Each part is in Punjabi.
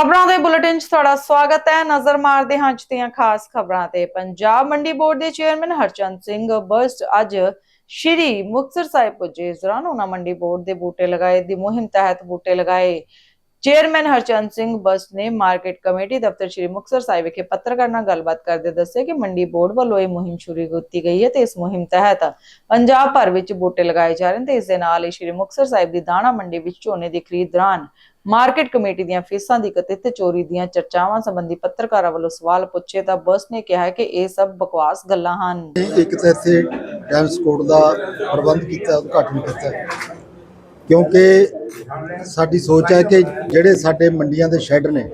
ਖਬਰਾਂ ਦੇ ਬੁਲੇਟਿਨ 'ਚ ਤੁਹਾਡਾ ਸਵਾਗਤ ਹੈ। ਨਜ਼ਰ ਮਾਰਦੇ ਹਾਂ ਅੱਜ ਖਾਸ ਖਬਰਾਂ ਤੇ। ਪੰਜਾਬ ਮੰਡੀ ਬੋਰਡ ਦੇ ਚੇਅਰਮੈਨ ਹਰਚੰਦ ਸਿੰਘ ਬਸਟ ਅੱਜ ਸ਼੍ਰੀ ਮੁਕਤਸਰ ਸਾਹਿਬ ਪੁੱਜੇ। ਇਸ ਦੌਰਾਨ ਉਹਨਾਂ ਮੰਡੀ ਬੋਰਡ ਦੇ ਬੂਟੇ ਲਗਾਏ, ਦੀ ਮੁਹਿੰਮ ਤਹਿਤ ਬੂਟੇ ਲਗਾਏ। ਚੇਅਰਮੈਨ ਹਰਚੰਦ ਸਿੰਘ ਬਸਟ ਨੇ ਮਾਰਕੀਟ ਕਮੇਟੀ ਦਫ਼ਤਰ ਸ਼੍ਰੀ ਮੁਕਤਸਰ ਸਾਹਿਬ ਵਿਖੇ ਪੱਤਰਕਾਰ ਨਾਲ ਗੱਲਬਾਤ ਕਰਦੇ ਦੱਸਿਆ ਕਿ ਮੰਡੀ ਬੋਰਡ ਵੱਲੋਂ ਇਹ ਮੁਹਿੰਮ ਸ਼ੁਰੂ ਕੀਤੀ ਗਈ ਹੈ ਤੇ ਇਸ ਮੁਹਿੰਮ ਤਹਿਤ ਪੰਜਾਬ ਭਰ ਵਿੱਚ ਬੂਟੇ ਲਗਾਏ ਜਾ ਰਹੇ ਨੇ ਤੇ ਇਸ ਦੇ ਨਾਲ ਹੀ ਸ਼੍ਰੀ ਮੁਕਤਸਰ ਸਾਹਿਬ ਦੀ ਦਾਣਾ ਮੰਡੀ ਵਿੱਚ ਝੋਨੇ ਦੀ ਖਰੀਦ ਦੌਰਾਨ ਮਾਰਕੀਟ ਕਮੇਟੀ ਦੀਆਂ ਫੀਸਾਂ ਦੀ ਕਥਿਤ ਚੋਰੀ ਦੀਆਂ ਚਰਚਾਵਾਂ ਸੰਬੰਧੀ ਪੱਤਰਕਾਰਾਂ ਵੱਲੋਂ ਸਵਾਲ ਪੁੱਛੇ ਤਾਂ ਬਸ ਨੇ ਕਿਹਾ ਕਿ ਇਹ ਸਭ ਬਕਵਾਸ ਗੱਲਾਂ ਹਨ। ਇੱਕ ਤਾਂ ਇੱਥੇ ਡੈਂਸ ਕੋਡ ਦਾ ਪ੍ਰਬੰਧ ਕੀਤਾ, ਉਦਘਾਟਨ ਕੀਤਾ ਕਿਉਂਕਿ ਸਾਡੀ ਸੋਚ ਹੈ ਕਿ ਜਿਹੜੇ ਸਾਡੇ ਮੰਡੀਆਂ ਦੇ ਸ਼ੈੱਡ ਨੇ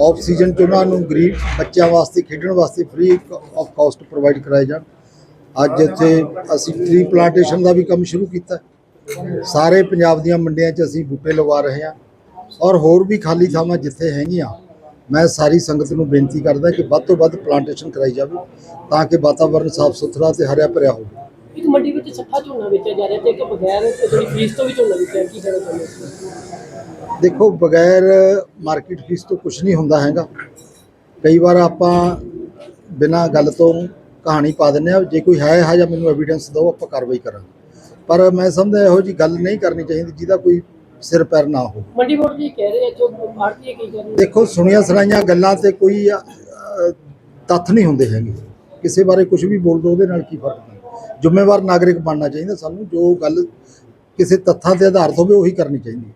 ਆਫ ਸੀਜ਼ਨ ਚ ਉਹਨਾਂ ਨੂੰ ਗਰੀਬ ਬੱਚਿਆਂ ਵਾਸਤੇ, ਖੇਡਣ ਵਾਸਤੇ ਫ੍ਰੀ ਆਫ ਕਾਸਟ ਪ੍ਰੋਵਾਈਡ ਕਰਾਏ ਜਾਣ। ਅੱਜ ਇੱਥੇ ਅਸੀਂ ਟ੍ਰੀ ਪਲਾਂਟੇਸ਼ਨ ਦਾ ਵੀ ਕੰਮ ਸ਼ੁਰੂ ਕੀਤਾ ਸਾਰੇ ਪੰਜਾਬ ਦੀਆਂ ਮੰਡੀਆਂ 'ਚ ਅਸੀਂ ਬੂਟੇ ਲਗਾ ਰਹੇ ਹਾਂ। ਔਰ ਹੋਰ ਵੀ ਖਾਲੀ ਥਾਵਾਂ ਜਿੱਥੇ ਹੈਗੀਆਂ ਮੈਂ ਸਾਰੀ ਸੰਗਤ ਨੂੰ ਬੇਨਤੀ ਕਰਦਾ ਕਿ ਵੱਧ ਤੋਂ ਵੱਧ ਪਲਾਂਟੇਸ਼ਨ ਕਰਾਈ ਜਾਵੇ ਤਾਂ ਕਿ ਵਾਤਾਵਰਣ ਸਾਫ਼ ਸੁਥਰਾ ਤੇ ਹਰਿਆ ਭਰਿਆ ਹੋਵੇ। ਇੱਕ ਮੰਡੀ ਵਿੱਚ ਸੱਠਾ ਝੋਨਾ ਵੇਚਿਆ ਜਾ ਰਿਹਾ ਤੇ ਇੱਕ ਬਗੈਰ ਜਿਹੜੀ ਫੀਸ ਤੋਂ ਵੀ ਝੋਨਾ ਵੇਚਿਆ ਕੀ ਕਹਿਣਾ ਚਾਹੁੰਦੇ ਹੋ? ਦੇਖੋ ਬਗੈਰ ਮਾਰਕੀਟ ਫੀਸ ਤੋਂ ਕੁਝ ਨਹੀਂ ਹੁੰਦਾ ਹੈਗਾ। ਕਈ ਵਾਰ ਆਪਾਂ ਬਿਨਾਂ ਗੱਲ ਤੋਂ ਕਹਾਣੀ ਪਾ ਦਿੰਦੇ ਆ ਜੇ ਕੋਈ ਹੈ ਇਹੋ ਜਿਹਾ ਮੈਨੂੰ ਐਵੀਡੈਂਸ ਦਿਓ ਆਪਾਂ ਕਾਰਵਾਈ ਕਰਾਂਗੇ। ਪਰ ਮੈਂ ਸਮਝਦਾ ਇਹੋ ਜੀ ਗੱਲ ਨਹੀਂ ਕਰਨੀ ਚਾਹੀਦੀ ਜਿਹਦਾ ਕੋਈ ਸਿਰ ਪੈਰ ਨਾ ਹੋ। ਮੰਡੀ ਬੋਰਡ ਜੀ ਕਹਿ ਰਹੇ ਆ ਜੋ ਆੜਤੀ ਕੀ ਕਰ ਰਹੇ ਦੇਖੋ ਸੁਣੀਆਂ ਸੁਣਾਈਆਂ ਗੱਲਾਂ ਤੇ ਕੋਈ ਤੱਥ ਨਹੀਂ ਹੁੰਦੇ ਹੈਗੇ। ਕਿਸੇ ਬਾਰੇ ਕੁਝ ਵੀ ਬੋਲ ਦੋ ਉਹਦੇ ਨਾਲ ਕੀ ਫ਼ਰਕ ਪੈਂਦਾ? ਜ਼ਿੰਮੇਵਾਰ ਨਾਗਰਿਕ ਬਣਨਾ ਚਾਹੀਦਾ ਸਾਨੂੰ ਜੋ ਗੱਲ ਕਿਸੇ ਤੱਥਾਂ ਤੇ ਆਧਾਰਿਤ ਹੋਵੇ ਉਹੀ ਕਰਨੀ ਚਾਹੀਦੀ ਹੈ।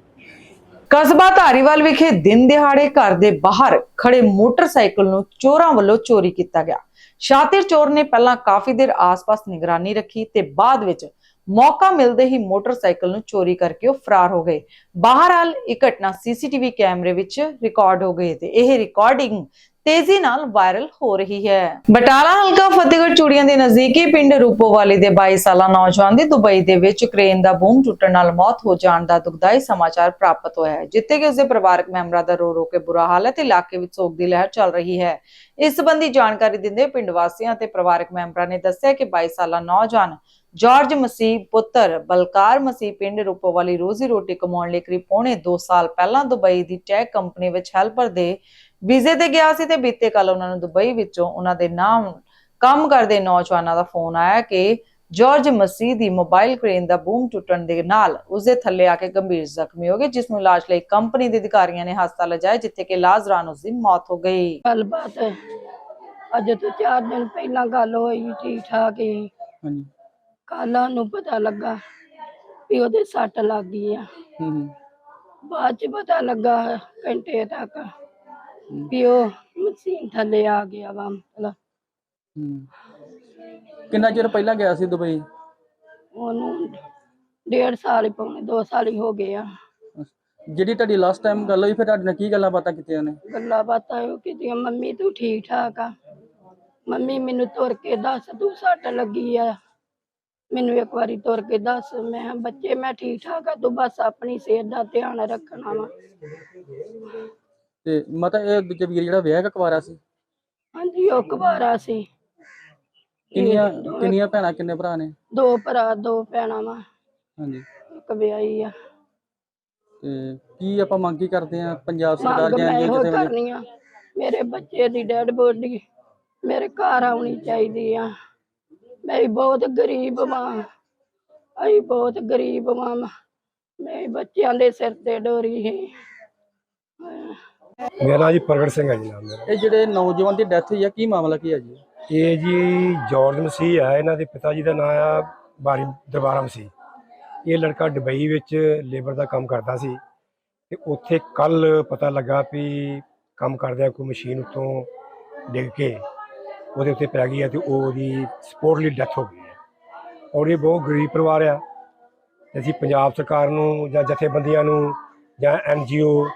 ਕਸਬਾ ਧਾਰੀਵਾਲ ਵਿਖੇ ਦਿਨ ਦਿਹਾੜੇ ਘਰ ਦੇ ਬਾਹਰ ਖੜੇ ਮੋਟਰਸਾਈਕਲ ਨੂੰ ਚੋਰਾਂ ਵੱਲੋਂ ਚੋਰੀ ਕੀਤਾ ਗਿਆ। ਸ਼ਾਤਿਰ ਚੋਰ ਨੇ ਪਹਿਲਾਂ ਕਾਫੀ ਦੇਰ ਆਸ-ਪਾਸ ਨਿਗਰਾਨੀ ਰੱਖੀ ਤੇ ਬਾਅਦ ਵਿੱਚ ਮੌਕਾ ਮਿਲਦੇ ਹੀ ਮੋਟਰਸਾਈਕਲ ਨੂੰ ਚੋਰੀ ਕਰਕੇ ਉਹ ਫਰਾਰ ਹੋ ਗਏ। ਬਹਰਹਾਲ ਇਹ ਘਟਨਾ ਸੀਸੀਟੀਵੀ ਕੈਮਰੇ ਵਿੱਚ ਰਿਕਾਰਡ ਹੋ ਗਈ ਤੇ ਇਹ ਰਿਕਾਰਡਿੰਗ ਤੇਜ਼ੀ ਨਾਲ ਵਾਇਰਲ ਹੋ ਰਹੀ ਹੈ। ਬਟਾਲਾ, ਹਲਕਾ ਫਤਿਹਗੜ੍ਹ ਚੂੜੀਆਂ ਦੇ ਨਜ਼ਦੀਕੀ ਪਿੰਡ ਰੂਪੋਵਾਲੀ ਦੇ 22 ਸਾਲਾ ਨੌਜਵਾਨ ਦੀ ਦੁਬਈ ਦੇ ਵਿੱਚ ਕ੍ਰੇਨ ਦਾ ਬੂਮ ਟੁੱਟਣ ਨਾਲ ਮੌਤ ਹੋ ਜਾਣ ਦਾ ਦੁਖਦਾਈ ਸਮਾਚਾਰ ਪ੍ਰਾਪਤ ਹੋਇਆ ਹੈ, ਜਿੱਥੇ ਕਿ ਉਸਦੇ ਪਰਿਵਾਰਕ ਮੈਂਬਰਾਂ ਦਾ ਰੋ ਰੋ ਕੇ ਬੁਰਾ ਹਾਲ ਹੈ ਤੇ ਇਲਾਕੇ ਵਿੱਚ ਸੋਗ ਦੀ ਲਹਿਰ ਚੱਲ ਰਹੀ ਹੈ। ਇਸ ਸੰਬੰਧੀ ਜਾਣਕਾਰੀ ਦਿੰਦੇ ਪਿੰਡ ਵਾਸੀਆਂ ਤੇ ਪਰਿਵਾਰਕ ਮੈਂਬਰਾਂ ਨੇ ਦੱਸਿਆ ਕਿ 22 ਸਾਲਾ ਨੌਜਵਾਨ ਜਾਰਜ ਮਸੀਹ ਪੁੱਤਰ ਬਲਕਾਰ ਮਸੀਹ ਪਿੰਡ ਰੂਪੋਵਾਲੀ ਰੋਜ਼ੀ ਰੋਟੀ ਕਮਾਉਣ ਲਈ ਕਰੀਬ ਪੌਣੇ 2 ਸਾਲ ਪਹਿਲਾਂ ਦੁਬਈ ਦੀ ਟੈਕ ਕੰਪਨੀ ਵਿੱਚ ਹੈਲਪਰ ਦੇ ਵੀਜ਼ੇ ਤੇ ਗਿਆ ਸੀ ਤੇ ਬੀਤੇ ਕੱਲ ਉਹਨਾਂ ਨੂੰ ਦੁਬਈ ਵਿੱਚੋਂ ਉਹਨਾਂ ਦੇ ਨਾਮ ਕੰਮ ਕਰਦੇ ਨੌਜਵਾਨਾਂ ਦਾ ਫੋਨ ਆਇਆ ਕਿ ਜਾਰਜ ਮਸੀਹ ਦੀ ਮੋਬਾਈਲ ਕ੍ਰੇਨ ਦਾ ਬੂਮ ਟੁੱਟਣ ਦੇ ਨਾਲ ਉਸਦੇ ਥੱਲੇ ਆ ਕੇ ਗੰਭੀਰ ਜ਼ਖਮੀ ਹੋ ਗਏ ਜਿਸ ਨੂੰ ਇਲਾਜ ਲਈ ਕੰਪਨੀ ਦੇ ਅਧਿਕਾਰੀਆਂ ਨੇ ਹਸਪਤਾਲ ਲਿਜਾਇਆ ਜਿੱਥੇ ਕਿ ਇਲਾਜ ਦੌਰਾਨ ਉਸ ਦੀ ਮੌਤ ਹੋ ਗਈ। ਗੱਲਬਾਤ ਅੱਜ ਤੋਂ ਚਾਰ ਦਿਨ ਪਹਿਲਾਂ ਗੱਲ ਹੋਈ ਠੀਕ ਠਾਕ ਹੀ। ਹਾਂਜੀ। ਕੱਲ੍ਹ ਨੂੰ ਪਤਾ ਲੱਗਾ ਵੀ ਉਹਦੇ ਸੱਟ ਲੱਗ ਗਈ ਆ। ਹੂੰ ਬਾਅਦ ਚ ਪਤਾ ਲੱਗਾ ਘੰਟੇ ਤੱਕ ਵੀ ਉਹ ਮਸ਼ੀਨ ਥੱਲੇ ਆ ਗਿਆ ਵਾ ਮਤਲਬ। ਹੂੰ। ਕਿੰਨਾ ਚਿਰ ਪਹਿਲਾਂ ਗਿਆ ਸੀ ਦੁਬਈ? ਉਹਨੂੰ ਡੇਢ ਸਾਲ ਹੀ ਪੌਣੇ ਦੋ ਸਾਲ ਹੀ ਹੋ ਗਏ ਆ। ਜਿਹੜੀ ਤੁਹਾਡੀ ਲਾਸਟ ਟਾਈਮ ਗੱਲ ਹੋਈ ਫਿਰ ਤੁਹਾਡੇ ਨਾਲ ਕੀ ਗੱਲਾਂ ਬਾਤਾਂ ਕੀਤੀਆਂ ਨੇ ਗੱਲਾਂ ਬਾਤਾਂ ਉਹ ਕੀਤੀਆਂ ਮੰਮੀ ਤੂੰ ਠੀਕ ਠਾਕ ਆ? ਮੰਮੀ ਮੈਨੂੰ ਤੁਰ ਕੇ ਦੱਸ ਤੂੰ ਸੱਟ ਲੱਗੀ ਆ। ਮੈਨੂੰ ਇੱਕ ਵਾਰੀ ਤੁਰ ਕੇ ਦੱਸ ਮੈਂ ਬੱਚੇ ਮੈਂ ਠੀਕ ਠਾਕ ਆ ਤੂੰ ਬਸ ਆਪਣੀ ਸਿਹਤ ਦਾ ਧਿਆਨ ਰੱਖਣਾ ਵਾ। ਤੇ ਮਤਾ ਇਹ ਦੂਜੇ ਵੀਰ ਜਿਹੜਾ ਵਿਆਹ ਕਕਵਾਰਾ ਸੀ? ਹਾਂਜੀ ਉਹ ਕੁਵਾਰਾ ਸੀ। ਕਿੰਨੀਆਂ ਕਿੰਨੀਆਂ ਭੈਣਾਂ ਕਿੰਨੇ ਭਰਾ ਨੇ? ਦੋ ਭਰਾ ਦੋ ਭੈਣਾਂ ਵਾ। ਹਾਂਜੀ। ਇੱਕ ਵਿਆਹੀ ਆ। ਤੇ ਕੀ ਆਪਾਂ ਮੰਗ ਕੀ ਕਰਦੇ ਆ ਪੰਜਾਬ ਸਰਕਾਰ ਮੰਗ ਜਾਂ ਮੈਂ ਜਾਂ ਇਹੋ ਕਿਸੇ ਵੇਲੇ? ਕਰਨੀ ਆ। ਮੇਰੇ ਬੱਚੇ ਦੀ ਡੈਡ ਬੋਡੀ ਮੇਰੇ ਘਰ ਆਉਣੀ ਚਾਹੀਦੀ ਆ। ਮੈਂ ਬਹੁਤ ਗਰੀਬ ਮਾਂ ਅਸੀਂ ਬਹੁਤ ਗਰੀਬ ਮਾਂ। ਮੈਂ ਬੱਚਿਆਂ ਦੇ ਸਿਰ ਤੇ ਡੋਰੀ ਹੈ ਮੇਰਾ ਨਾਂ ਜੀ ਪ੍ਰਗਟ ਸਿੰਘ ਹੈ ਜੀ ਨਾਮ ਮੇਰਾ। ਇਹ ਜਿਹੜੇ ਨੌਜਵਾਨ ਦੀ ਡੈਥ ਹੋਈ ਆ ਕੀ ਮਾਮਲਾ ਕੀ ਹੈ ਜੀ? ਇਹ ਜੀ ਜਾਰਜ ਮਸੀਹ ਹੈ ਇਹਨਾਂ ਦੇ ਪਿਤਾ ਜੀ ਦਾ ਨਾਮ ਆ ਬਾਰੀ ਦਰਬਾਰਾ ਮਸੀਹ। ਇਹ ਲੜਕਾ ਦੁਬਈ ਵਿੱਚ ਲੇਬਰ ਦਾ ਕੰਮ ਕਰਦਾ ਸੀ ਤੇ ਉੱਥੇ ਕੱਲ ਪਤਾ ਲੱਗਾ ਵੀ ਕੰਮ ਕਰਦਿਆਂ ਕੋਈ ਮਸ਼ੀਨ ਉੱਤੋਂ ਡਿੱਗ ਕੇ ਉਹਦੇ ਉੱਤੇ ਪੈ ਗਈ ਹੈ ਤੇ ਉਹਦੀ ਸਪੋਰਟਲੀ ਡੈਥ ਹੋ ਗਈ ਹੈ। ਔਰ ਇਹ ਬਹੁਤ ਗਰੀਬ ਪਰਿਵਾਰ ਆ। ਅਸੀਂ ਪੰਜਾਬ ਸਰਕਾਰ ਨੂੰ ਜਾਂ ਜਥੇਬੰਦੀਆਂ ਨੂੰ ਜਾਂ ਐਨਜੀਓ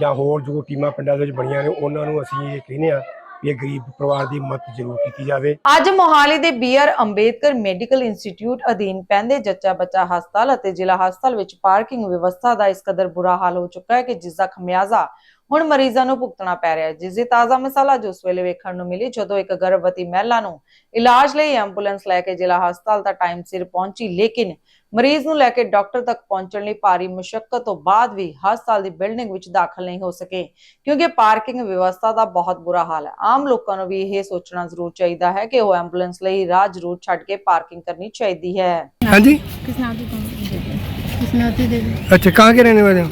ਜਾਂ ਹੋਰ ਜੋ ਟੀਮਾਂ ਪਿੰਡਾਂ ਦੇ ਵਿੱਚ ਬਣੀਆਂ ਨੇ, ਉਹਨਾਂ ਨੂੰ ਅਸੀਂ ਇਹ ਕਹਿੰਦੇ ਆ ਇਹ ਗਰੀਬ ਪਰਿਵਾਰ ਦੀ ਮਦਦ ਜ਼ਰੂਰ ਕੀਤੀ ਜਾਵੇ। ਅੱਜ ਮੋਹਾਲੀ ਦੇ ਬੀਆਰ ਅੰਬੇਦਕਰ ਮੈਡੀਕਲ ਇੰਸਟੀਚਿਊਟ ਅਧੀਨ ਪੈਂਦੇ ਜੱਚਾ ਬੱਚਾ ਹਸਪਤਾਲ ਅਤੇ ਜ਼ਿਲ੍ਹਾ ਹਸਪਤਾਲ ਵਿੱਚ ਪਾਰਕਿੰਗ ਵਿਵਸਥਾ ਦਾ ਇਸ ਕਦਰ ਬੁਰਾ ਹਾਲ ਹੋ ਚੁੱਕਾ ਹੈ ਕਿ ਜਿਸ ਦਾ ਖਮਿਆਜ਼ਾ ਹੁਣ ਮਰੀਜ਼ਾਂ ਨੂੰ ਭੁਗਤਣਾ ਪੈ ਰਿਹਾ ਹੈ ਜਿਸ ਦੀ ਤਾਜ਼ਾ ਮਿਸਾਲ ਅੱਜ ਉਸ ਵੇਲੇ ਵੇਖਣ ਨੂੰ ਮਿਲੀ ਜਦੋਂ ਇੱਕ ਗਰਭਵਤੀ ਮਹਿਲਾ ਨੂੰ ਇਲਾਜ ਲਈ ਐਂਬੂਲੈਂਸ ਲੈ ਕੇ ਜ਼ਿਲ੍ਹਾ ਹਸਪਤਾਲ ਦਾ ਟਾਈਮ ਸਿਰ ਪਹੁੰਚੀ ਲੇਕਿਨ ਮਰੀਜ਼ ਨੂੰ ਲੈ ਕੇ ਡਾਕਟਰ ਤੱਕ ਪਹੁੰਚਣ ਲਈ ਭਾਰੀ ਮੁਸ਼ਕਲ ਤੋਂ ਬਾਅਦ ਵੀ ਹਸਪਤਾਲ ਦੀ ਬਿਲਡਿੰਗ ਵਿੱਚ ਦਾਖਲ ਨਹੀਂ ਹੋ ਸਕੇ ਕਿਉਂਕਿ ਪਾਰਕਿੰਗ ਵਿਵਸਥਾ ਦਾ ਬਹੁਤ ਬੁਰਾ ਹਾਲ ਹੈ ਆਮ ਲੋਕਾਂ ਨੂੰ ਵੀ ਇਹ ਸੋਚਣਾ ਜ਼ਰੂਰ ਚਾਹੀਦਾ ਹੈ ਕਿ ਉਹ ਐਂਬੂਲੈਂਸ ਲਈ ਰਾਹ ਜ਼ਰੂਰ ਛੱਡ ਕੇ ਪਾਰਕਿੰਗ ਕਰਨੀ ਚਾਹੀਦੀ ਹੈ हाँ जी कृष्णावती देवी कृष्णावती देवी अच्छा कहाँ के रहने वाले हो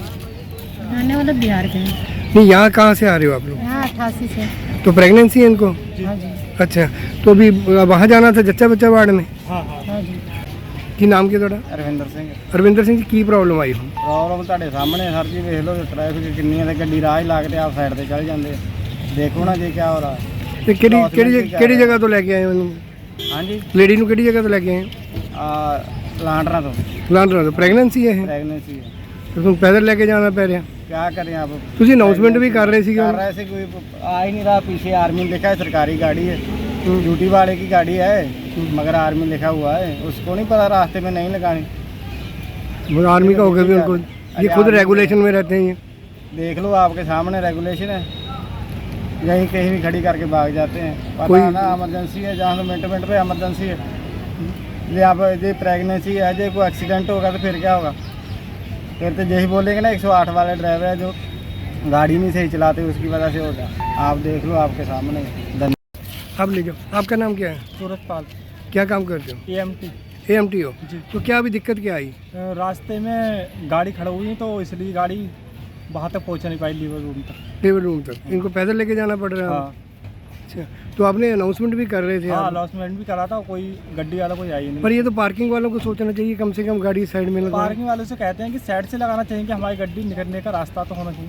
रहने वाले बिहार के हैं नहीं यहाँ कहाँ से आ रहे हो आप लोग यहाँ अट्ठासी से तो प्रेगनेंसी है इनको हाँ जी अच्छा तो अभी वहाँ जाना था जच्चा बच्चा वार्ड में हाँ जी ਕੀ ਨਾਮ ਕੀ ਤੁਹਾਡਾ ਰਵਿੰਦਰ ਸਿੰਘ ਅਰਵਿੰਦਰ ਸਿੰਘ ਜੀ ਕੀ ਪ੍ਰੋਬਲਮ ਆਈ ਹੁਣ ਪ੍ਰੋਬਲਮ ਤੁਹਾਡੇ ਸਾਹਮਣੇ ਸਰ ਜੀ ਵੇਖ ਲਓ ਟ੍ਰੈਫਿਕ ਕਿੰਨੀ ਹੈ ਤੇ ਗੱਡੀ ਰਾਹ ਹੀ ਲਾ ਕੇ ਆਪ ਸਾਈਡ ਤੇ ਚੱਲ ਜਾਂਦੇ ਆ। ਦੇਖੋ ਨਾ ਜੀ ਕੀ ਹੋ ਰਿਹਾ ਤੇ ਕਿਹੜੀ Cross ਕਿਹੜੀ country ਜਗ੍ਹਾ- ਜਾ ਕਿਹੜੀ ਰਿਹਾ। ਜਗ੍ਹਾ ਤੋਂ ਲੈ ਕੇ ਆਏ ਹੋ ਇਹਨੂੰ ਹਾਂਜੀ ਲੇਡੀ ਨੂੰ ਕਿਹੜੀ ਜਗ੍ਹਾ ਤੋਂ ਲੈ ਕੇ ਆਏ ਆ ਲਾਂਡਰਾ ਤੋਂ ਲਾਂਡਰਾ ਤੋਂ ਪ੍ਰੈਗਨੈਂਸੀ ਹੈ ਇਹ ਪ੍ਰੈਗਨੈਂਸੀ ਹੈ ਤੇ ਤੁਹਾਨੂੰ ਪੈਦਲ ਲੈ ਕੇ ਜਾਣਾ ਪੈ ਰਿਹਾ क्या करें आप ਤੁਸੀਂ ਅਨਾਉਂਸਮੈਂਟ ਵੀ ਕਰ ਰਹੇ ਸੀਗੇ कर ਹੁਣ। रहे थे कोई आ ही नहीं रहा पीछे आर्मी लिखा है सरकारी गाड़ी है ड्यूटी वाले की गाड़ी है मगर आर्मी लिखा हुआ है उसको नहीं पता रास्ते में नहीं लगानी वो आर्मी का होगा भी उनको ये खुद आर्मी- रेगुलेशन में रहते हैं ये देख लो आपके सामने रेगुलेशन है यहीं कहीं भी खड़ी करके भाग जाते हैं पता कोई- है ना इमरजेंसी है जहाँ से मिनट मिनट पे इमरजेंसी है ये आप ये प्रेगनेंसी है जो कोई एक्सीडेंट होगा तो फिर क्या होगा फिर तो यही बोलेंगे ना 108 वाले ड्राइवर है जो गाड़ी नहीं सही चलाते उसकी वजह से होगा आप देख लो आपके सामने। आप ले जाओ। आपका नाम क्या है? सूरज पाल क्या काम करते हो? A M T A M T हो? तो क्या अभी दिक्कत क्या आई? रास्ते में गाड़ी खड़ी हुई तो इसलिए गाड़ी वहाँ तक पहुँच नहीं पाई लीवर रूम तक। लेबर रूम तक। इनको पैदल लेके जाना पड़ रहा है? हाँ। अच्छा तो आपने अनाउंसमेंट भी कर रहे थे हाँ आप। अनाउंसमेंट भी करा था कोई गड्डी वाला कोई आई नहीं पर ये तो पार्किंग वालों को सोचना चाहिए कम से कम गाड़ी साइड में लगा पार्किंग वालों से कहते हैं कि साइड से लगाना चाहिए कि हमारी गड्डी निकलने का रास्ता तो होना चाहिए ਪਿੰਡ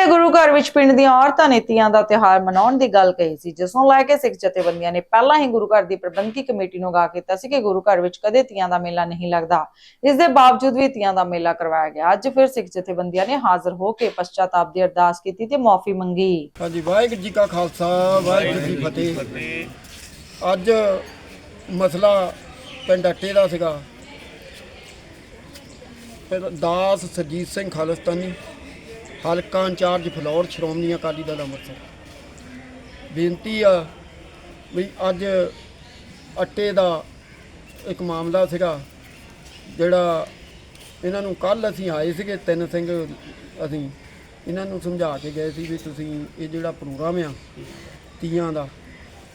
ਦੇ ਗੁਰੂ ਘਰ ਵਿੱਚ ਪਿੰਡ ਦੀਆਂ ਔਰਤਾਂ ਨੇ ਤੀਆਂ ਦਾ ਤਿਉਹਾਰ ਮਨਾਉਣ ਦੀ ਗੱਲ ਕਹੀ ਸੀ ਜਿਸ ਨੂੰ ਲੈ ਕੇ ਸਿੱਖ ਜਥੇਬੰਦੀਆਂ ਨੇ ਪਹਿਲਾਂ ਹੀ ਗੁਰੂ ਘਰ ਦੀ ਪ੍ਰਬੰਧਕੀ ਕਮੇਟੀ ਨੂੰ ਗਾ ਕੀਤਾ ਸੀ ਕਿ ਗੁਰੂ ਘਰ ਵਿੱਚ ਕਦੇ ਤੀਆਂ ਦਾ ਮੇਲਾ ਨਹੀਂ ਲੱਗਦਾ। ਇਸ ਦੇ ਬਾਵਜੂਦ ਵੀ ਤੀਆਂ ਦਾ ਮੇਲਾ ਕਰਵਾਇਆ ਗਿਆ। ਅੱਜ ਫਿਰ ਸਿੱਖ ਜਥੇਬੰਦੀਆਂ ਨੇ ਹਾਜ਼ਰ ਹੋ ਕੇ ਪਛਤਾਤਾਪ ਦੀ ਅਰਦਾਸ ਕੀਤੀ ਤੇ ਮਾਫੀ ਮੰਗੀ। ਹਾਂਜੀ, ਵਾਹਿਗੁਰੂ ਜੀ ਕਾ ਖਾਲਸਾ, ਵਾਹਿਗੁਰੂ ਜੀ ਕੀ ਫਤਿਹ। ਅੱਜ ਮਸਲਾ ਪਿੰਡ ਅੱਟੇ ਦਾ ਸੀਗਾ। ਦਾਸ ਸਰਜੀਤ ਸਿੰਘ ਖਾਲਸਤਾਨੀ। ਹਲਕਾ ਇੰਚਾਰਜ ਫਲੌਰ ਸ਼੍ਰੋਮਣੀ ਅਕਾਲੀ ਦਲ ਅੰਮ੍ਰਿਤਸਰ। ਬੇਨਤੀ ਆ ਵੀ ਅੱਜ ਅੱਟੇ ਦਾ ਇੱਕ ਮਾਮਲਾ ਸੀਗਾ, ਜਿਹੜਾ ਇਹਨਾਂ ਨੂੰ ਕੱਲ ਅਸੀਂ ਆਏ ਸੀਗੇ, ਤਿੰਨ ਸਿੰਘ ਅਸੀਂ, ਇਹਨਾਂ ਨੂੰ ਸਮਝਾ ਕੇ ਗਏ ਸੀ ਵੀ ਤੁਸੀਂ ਇਹ ਜਿਹੜਾ ਪ੍ਰੋਗਰਾਮ ਆ, ਤੀਆਂ ਦਾ,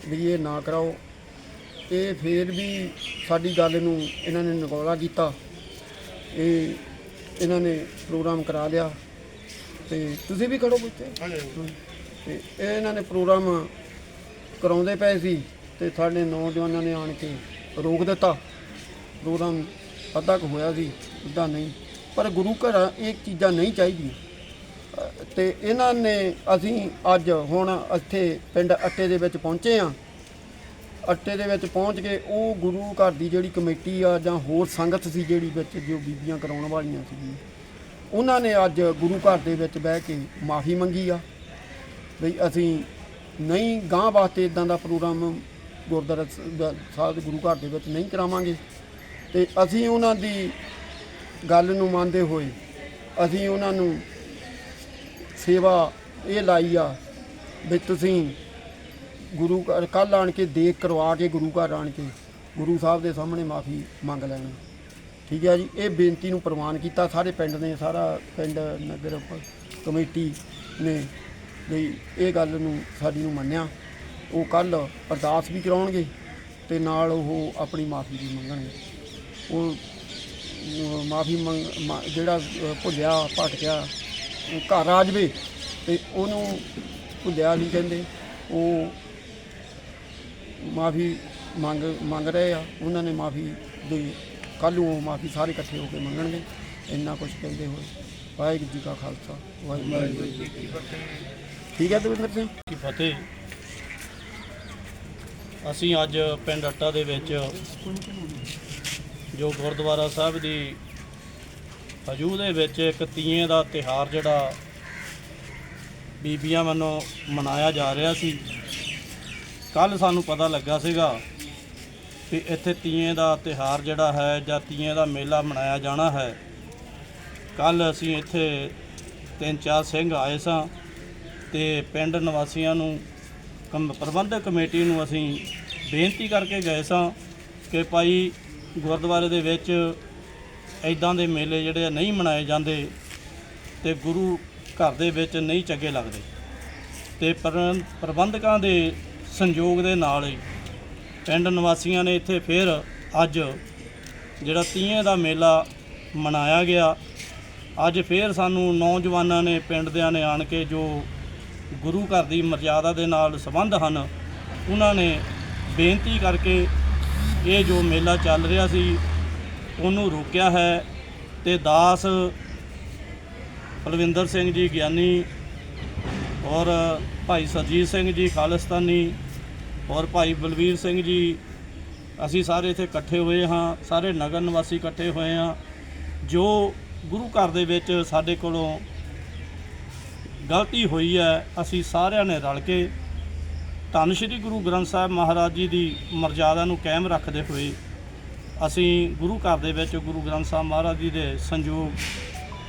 ਵੀ ਇਹ ਨਾ ਕਰਾਓ। ਇਹ ਫੇਰ ਵੀ ਸਾਡੀ ਗੱਲ ਨੂੰ ਇਹਨਾਂ ਨੇ ਨਗੌਲਾ ਕੀਤਾ। ਇਹ ਇਹਨਾਂ ਨੇ ਪ੍ਰੋਗਰਾਮ ਕਰਾ ਲਿਆ। ਤੇ ਤੁਸੀਂ ਵੀ ਖੜੋ ਪੁੱਛੇ। ਤੇ ਇਹ ਇਹਨਾਂ ਨੇ ਪ੍ਰੋਗਰਾਮ ਕਰਾਉਂਦੇ ਪਏ ਸੀ ਤੇ ਸਾਡੇ ਨੌਜਵਾਨਾਂ ਨੇ ਆਣ ਕੇ ਰੋਕ ਦਿੱਤਾ। ਪ੍ਰੋਗਰਾਮ ਅੱਧਾ ਕੁ ਹੋਇਆ ਸੀ ਅੱਧਾ ਨਹੀਂ। ਪਰ ਗੁਰੂ ਘਰਾਂ ਇਹ ਚੀਜ਼ਾਂ ਨਹੀਂ ਚਾਹੀਦੀਆਂ। ਤੇ ਇਹਨਾਂ ਨੇ ਅਸੀਂ ਅੱਜ ਹੁਣ ਇੱਥੇ ਪਿੰਡ ਅੱਟੇ ਦੇ ਵਿੱਚ ਪਹੁੰਚੇ ਆ ਅੱਟੇ ਦੇ ਵਿੱਚ ਪਹੁੰਚ ਕੇ ਉਹ ਗੁਰੂ ਘਰ ਦੀ ਜਿਹੜੀ ਕਮੇਟੀ ਆ ਜਾਂ ਹੋਰ ਸੰਗਤ ਸੀ ਜਿਹੜੀ ਵਿੱਚ ਜੋ ਬੀਬੀਆਂ ਕਰਾਉਣ ਵਾਲੀਆਂ ਸੀ ਉਹਨਾਂ ਨੇ ਅੱਜ ਗੁਰੂ ਘਰ ਦੇ ਵਿੱਚ ਬਹਿ ਕੇ ਮਾਫੀ ਮੰਗੀ ਆ ਵੀ ਅਸੀਂ ਨਹੀਂ ਗਾਂ ਵਾਸਤੇ ਇਦਾਂ ਦਾ ਪ੍ਰੋਗਰਾਮ ਗੁਰਦੁਆਰਾ ਸਾਹਿਬ ਗੁਰੂ ਘਰ ਦੇ ਵਿੱਚ ਨਹੀਂ ਕਰਾਵਾਂਗੇ। ਤੇ ਅਸੀਂ ਉਹਨਾਂ ਦੀ ਗੱਲ ਨੂੰ ਮੰਨਦੇ ਹੋਏ ਅਸੀਂ ਉਹਨਾਂ ਨੂੰ ਸੇਵਾ ਇਹ ਲਾਈ ਆ ਵੀ ਤੁਸੀਂ ਗੁਰੂ ਘਰ ਕੱਲ੍ਹ ਆਣ ਕੇ ਦੇਖ ਕਰਵਾ ਕੇ ਗੁਰੂ ਘਰ ਆਣ ਕੇ ਗੁਰੂ ਸਾਹਿਬ ਦੇ ਸਾਹਮਣੇ ਮਾਫੀ ਮੰਗ ਲੈਣਾ। ਠੀਕ ਹੈ ਜੀ, ਇਹ ਬੇਨਤੀ ਨੂੰ ਪ੍ਰਵਾਨ ਕੀਤਾ। ਸਾਰੇ ਪਿੰਡ ਨੇ, ਸਾਰਾ ਪਿੰਡ, ਨਗਰ, ਕਮੇਟੀ ਨੇ ਵੀ ਇਹ ਗੱਲ ਨੂੰ ਸਾਡੀ ਨੂੰ ਮੰਨਿਆ। ਉਹ ਕੱਲ ਅਰਦਾਸ ਵੀ ਕਰਾਉਣਗੇ ਤੇ ਨਾਲ ਉਹ ਆਪਣੀ ਮਾਫੀ ਵੀ ਮੰਗਣਗੇ। ਉਹ ਮਾਫੀ ਮੰਗ, ਮਾ- ਜਿਹੜਾ ਭੁੱਲਿਆ, ਭਟਕਿਆ ਘਰ ਆ ਜਾਵੇ ਤੇ ਉਹਨੂੰ ਭੁੱਲਿਆ ਨਹੀਂ ਕਹਿੰਦੇ। ਉਹ ਮਾਫੀ ਮੰਗ ਮੰਗ ਰਹੇ ਆ। ਉਹਨਾਂ ਨੇ ਮਾਫੀ ਦੇ ਕੱਲ੍ਹ ਨੂੰ ਮਾਫੀ ਸਾਰੇ ਇਕੱਠੇ ਹੋ ਕੇ ਮੰਗਣਗੇ, ਇੰਨਾ ਕੁਝ ਕਹਿੰਦੇ ਹੋਏ। ਵਾਹਿਗੁਰੂ ਜੀ ਕਾ ਖਾਲਸਾ, ਵਾਹਿਗੁਰੂ ਜੀ ਕੀ ਫਤਿਹ। ਠੀਕ ਹੈ ਦਵਿੰਦਰ ਸਿੰਘ? ਕੀ ਫਤਿਹ। ਅਸੀਂ ਅੱਜ ਪਿੰਡ ਅੱਟਾ ਦੇ ਵਿੱਚ ਜੋ ਗੁਰਦੁਆਰਾ ਸਾਹਿਬ ਦੀ ਹਜੂ ਦੇ ਵਿੱਚ ਇੱਕ ਤੀਏ ਦਾ ਤਿਹਾਰ ਜਿਹੜਾ ਬੀਬੀਆਂ ਵੱਲੋਂ ਮਨਾਇਆ ਜਾ ਰਿਹਾ ਸੀ ਕੱਲ ਸਾਨੂੰ ਪਤਾ ਲੱਗਾ ਸੀਗਾ ਕਿ ਇੱਥੇ ਤੀਏ ਦਾ ਤਿਹਾਰ ਜਿਹੜਾ ਹੈ ਜਾਂ ਤੀਏ ਦਾ ਮੇਲਾ ਮਨਾਇਆ ਜਾਣਾ ਹੈ। ਕੱਲ ਅਸੀਂ ਇੱਥੇ ਤਿੰਨ ਚਾਰ ਸਿੰਘ ਆਏ ਸਾਂ ਤੇ ਪਿੰਡ ਨਿਵਾਸੀਆਂ ਨੂੰ, ਕਮ, ਪ੍ਰਬੰਧਕ ਕਮੇਟੀ ਨੂੰ ਅਸੀਂ ਬੇਨਤੀ ਕਰਕੇ ਗਏ ਸਾਂ ਕਿ ਭਾਈ ਗੁਰਦੁਆਰੇ ਦੇ ਵਿੱਚ ਇਦਾਂ ਦੇ ਮੇਲੇ ਜਿਹੜੇ ਆ ਨਹੀਂ ਮਨਾਏ ਜਾਂਦੇ ਤੇ ਗੁਰੂ ਘਰ ਦੇ ਵਿੱਚ ਨਹੀਂ ਚੰਗੇ ਲੱਗਦੇ ਤੇ ਪਰ- ਪ੍ਰਬੰਧਕਾਂ ਦੇ ਸੰਯੋਗ ਦੇ ਨਾਲ ਹੀ ਪਿੰਡ ਨਿਵਾਸੀਆਂ ਨੇ ਇੱਥੇ ਫਿਰ ਅੱਜ ਜਿਹੜਾ ਤੀਆਂ ਦਾ ਮੇਲਾ ਮਨਾਇਆ ਗਿਆ। ਅੱਜ ਫਿਰ ਸਾਨੂੰ ਨੌਜਵਾਨਾਂ ਨੇ ਪਿੰਡ ਦਿਆਂ ਨੇ ਆਣ ਕੇ ਜੋ ਗੁਰੂ ਘਰ ਦੀ ਮਰਜ਼ਾਦਾ ਦੇ ਨਾਲ ਸੰਬੰਧ ਹਨ, ਉਹਨਾਂ ਨੇ ਬੇਨਤੀ ਕਰਕੇ ਇਹ ਜੋ ਮੇਲਾ ਚੱਲ ਰਿਹਾ ਸੀ, ਉਹਨੂੰ ਰੋਕਿਆ ਹੈ ਤੇ ਦਾਸ ਬਲਵਿੰਦਰ ਸਿੰਘ ਜੀ ਗਿਆਨੀ ਔਰ ਭਾਈ ਸਰਜੀਤ ਸਿੰਘ ਜੀ ਖਾਲਿਸਤਾਨੀ ਔਰ ਭਾਈ ਬਲਵੀਰ ਸਿੰਘ ਜੀ, ਅਸੀਂ ਸਾਰੇ ਇੱਥੇ ਇਕੱਠੇ ਹੋਏ ਹਾਂ, ਸਾਰੇ ਨਗਰ ਨਿਵਾਸੀ ਇਕੱਠੇ ਹੋਏ ਹਾਂ, ਜੋ ਗੁਰੂ ਘਰ ਦੇ ਵਿੱਚ ਸਾਡੇ ਕੋਲੋਂ ਗਲਤੀ ਹੋਈ ਹੈ, ਅਸੀਂ ਸਾਰਿਆਂ ਨੇ ਰਲ ਕੇ ਧੰਨ ਸ਼੍ਰੀ ਗੁਰੂ ਗ੍ਰੰਥ ਸਾਹਿਬ ਮਹਾਰਾਜ ਜੀ ਦੀ ਮਰਜ਼ਾਦਾ ਨੂੰ ਕਾਇਮ ਰੱਖਦੇ ਹੋਏ ਅਸੀਂ ਗੁਰੂ ਘਰ ਦੇ ਵਿੱਚ ਗੁਰੂ ਗ੍ਰੰਥ ਸਾਹਿਬ ਮਹਾਰਾਜ ਜੀ ਦੇ ਸੰਯੋਗ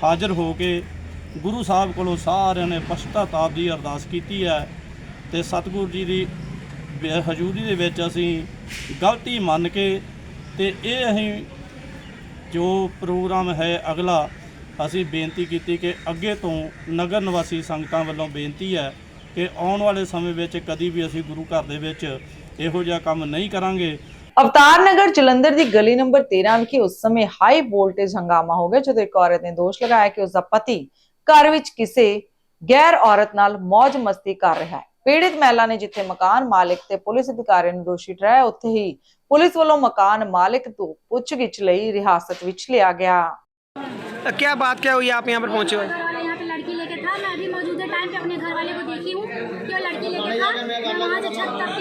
ਹਾਜ਼ਰ ਹੋ ਕੇ ਗੁਰੂ ਸਾਹਿਬ ਕੋਲੋਂ ਸਾਰਿਆਂ ਨੇ ਪਛਤਾਤਾਪ ਦੀ ਅਰਦਾਸ ਕੀਤੀ ਹੈ ਤੇ ਸਤਿਗੁਰੂ ਜੀ ਦੀ ਬੇ- ਹਜ਼ੂਰੀ ਦੇ ਵਿੱਚ ਅਸੀਂ ਗਲਤੀ ਮੰਨ ਕੇ ਤੇ ਇਹ ਅਸੀਂ ਜੋ ਪ੍ਰੋਗਰਾਮ ਹੈ ਅਗਲਾ, ਅਸੀਂ ਬੇਨਤੀ ਕੀਤੀ ਕਿ ਅੱਗੇ ਤੋਂ ਨਗਰ ਨਿਵਾਸੀ ਸੰਗਤਾਂ ਵੱਲੋਂ ਬੇਨਤੀ ਹੈ ਕਿ ਆਉਣ ਵਾਲੇ ਸਮੇਂ ਵਿੱਚ ਕਦੀ ਵੀ ਅਸੀਂ ਗੁਰੂ ਘਰ ਦੇ ਵਿੱਚ ਇਹੋ ਜਿਹਾ ਕੰਮ ਨਹੀਂ ਕਰਾਂਗੇ। ਅਵਤਾਰ ਨਗਰ ਜਲੰਧਰ ਦੀ ਗਲੀ ਨੰਬਰ 13 ਵਿਖੇ ਉਸ ਸਮੇਂ ਹਾਈ ਵੋਲਟੇਜ ਹੰਗਾਮਾ ਹੋ ਗਿਆ, ਜਦੋਂ ਇੱਕ ਔਰਤ ਨੇ ਦੋਸ਼ ਲਗਾਇਆ ਕਿ ਉਸ ਦਾ ਪਤੀ ਘਰ ਵਿੱਚ ਕਿਸੇ ਗੈਰ ਔਰਤ ਨਾਲ ਮौज ਮਸਤੀ ਕਰ ਰਿਹਾ ਹੈ। ਪੀੜਿਤ ਮਹਿਲਾ ਨੇ ਜਿੱਥੇ ਮਕਾਨ ਮਾਲਕ ਤੇ ਪੁਲਿਸ ਅਧਿਕਾਰੀ ਨੂੰ ਦੋਸ਼ੀ ਠਹਿਰਾਇਆ ਉੱਥੇ ਹੀ ਪੁਲਿਸ ਵੱਲੋਂ ਮਕਾਨ ਮਾਲਕ ਤੋਂ ਪੁੱਛਗਿੱਛ ਲਈ ਰਿਹਾਸਤ ਵਿੱਚ ਲਿਆ ਗਿਆ क्या बात क्या हुई आप यहाँ पर पहुँचे हुए वाला यहाँ पे लड़की लेके था मैं अभी मौजूदा टाइम पे अपने घर वाले को देखी हूँ कि वो लड़की लेके था मैं वहाँ से छत तक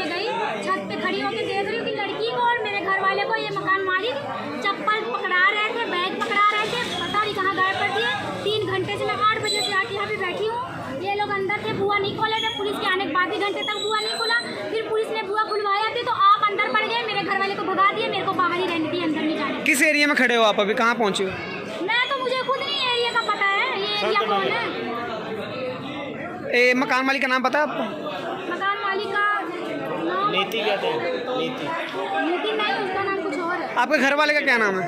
बुआ नहीं खोले थे पुलिस के आने के बाद भी घंटे तक बुआ नहीं खुला। फिर पुलिस ने बुआ खुलवाया थी तो आप अंदर पड़ गए मेरे घर वाले को भगा दिए मेरे को बाहर ही रहने दिए अंदर नहीं जाने किस एरिया में खड़े हो आप अभी? कहाँ पहुँचे हो? मैं तो मुझे खुद नहीं एरिया का पता है ये एरिया कौन है? ए, मकान मालिक का नाम पता है आपको? मकान मालिक का नाम नीति कहते हैं नीति। नीति नहीं उसका नाम कुछ और है। आपके घर वाले का क्या नाम है?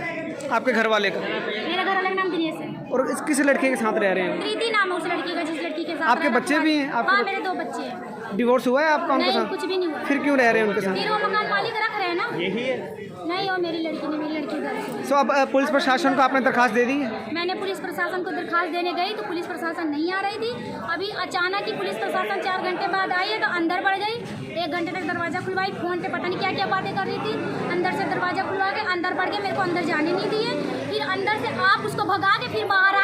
आपके घर वाले का? मेरे घर वाले का नाम दिनेश है। और किस लड़के के साथ रह रहे हैं? प्रीति नाम है उस लड़की का जिस लड़की के साथ आपके बच्चे भी हैं? आपके हाँ मेरे दो बच्चे हैं। डिवोर्स हुआ है आपका उनके साथ? कुछ भी नहीं हुआ। फिर क्यों रह रहे हैं उनके साथ? फिर वो मकान मालिक रख रहे हैं ना। यही है। नहीं वो मेरी लड़की ने मेरी लड़की घर सो। अब पुलिस प्रशासन को आपने दरखास्त दे दी है? मैंने पुलिस प्रशासन को दरखास्त देने गई तो पुलिस प्रशासन नहीं आ रही थी। अभी अचानक ही पुलिस प्रशासन चार घंटे बाद आई है तो अंदर बढ़ गई। एक घंटे तक दरवाज़ा खुलवाई फ़ोन पे पता नहीं क्या क्या बातें कर रही थी। अंदर से दरवाज़ा खुलवा के अंदर बढ़ के मेरे को अंदर जाने नहीं दिए। फिर अंदर से आप उसको भगा के फिर बाहर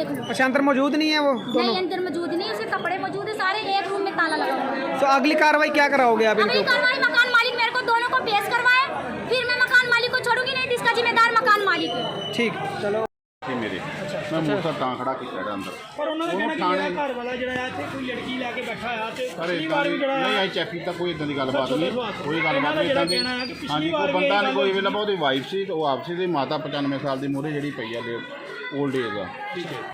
एक रूम अच्छा अंदर मौजूद नहीं है वो नहीं अंदर मौजूद नहीं उसके कपड़े मौजूद है सारे एक रूम में ताला लगा हुआ है तो अगली कार्रवाई क्या कराओगे आप अगली कार्रवाई मकान मालिक मेरे को दोनों को पेश करवाए फिर मैं मकान मालिक को छोड़ूँगी नहीं इसका जिम्मेदार मकान मालिक है ठीक चलो ਮੇਰੇ ਮੈਂ ਮੋਟਰ ਤਾਂ ਖੜਾ ਕੀਤਾ ਡਾ ਅੰਦਰ ਪਰ ਉਹਨਾਂ ਦਾ ਕਹਿਣਾ ਕਿ ਜਿਹੜਾ ਘਰ ਵਾਲਾ ਜਿਹੜਾ ਆ ਤੇ ਕੋਈ ਲੜਕੀ ਲੈ ਕੇ ਬੈਠਾ ਆ ਤੇ ਪਿਛਲੀ ਵਾਰ ਵੀ ਜਿਹੜਾ ਨਹੀਂ ਆਈ ਚੈਫੀ ਤਾਂ ਕੋਈ ਇਦਾਂ ਦੀ ਗੱਲਬਾਤ ਨਹੀਂ ਕੋਈ ਗੱਲਬਾਤ ਨਹੀਂ ਇਦਾਂ ਦੀ ਹਾਂਜੀ ਕੋਈ ਬੰਦਾ ਨਹੀਂ ਕੋਈ ਵੇਲਾ ਬਹੁਤ ਵਾਈਫ ਸੀ ਉਹ ਆਪਸੀ ਦੇ ਮਾਤਾ 95 ਸਾਲ ਦੀ ਮੋਰੇ ਜਿਹੜੀ ਪਈ ਆ ਦੇ 올ਡ ਏਜ ਆ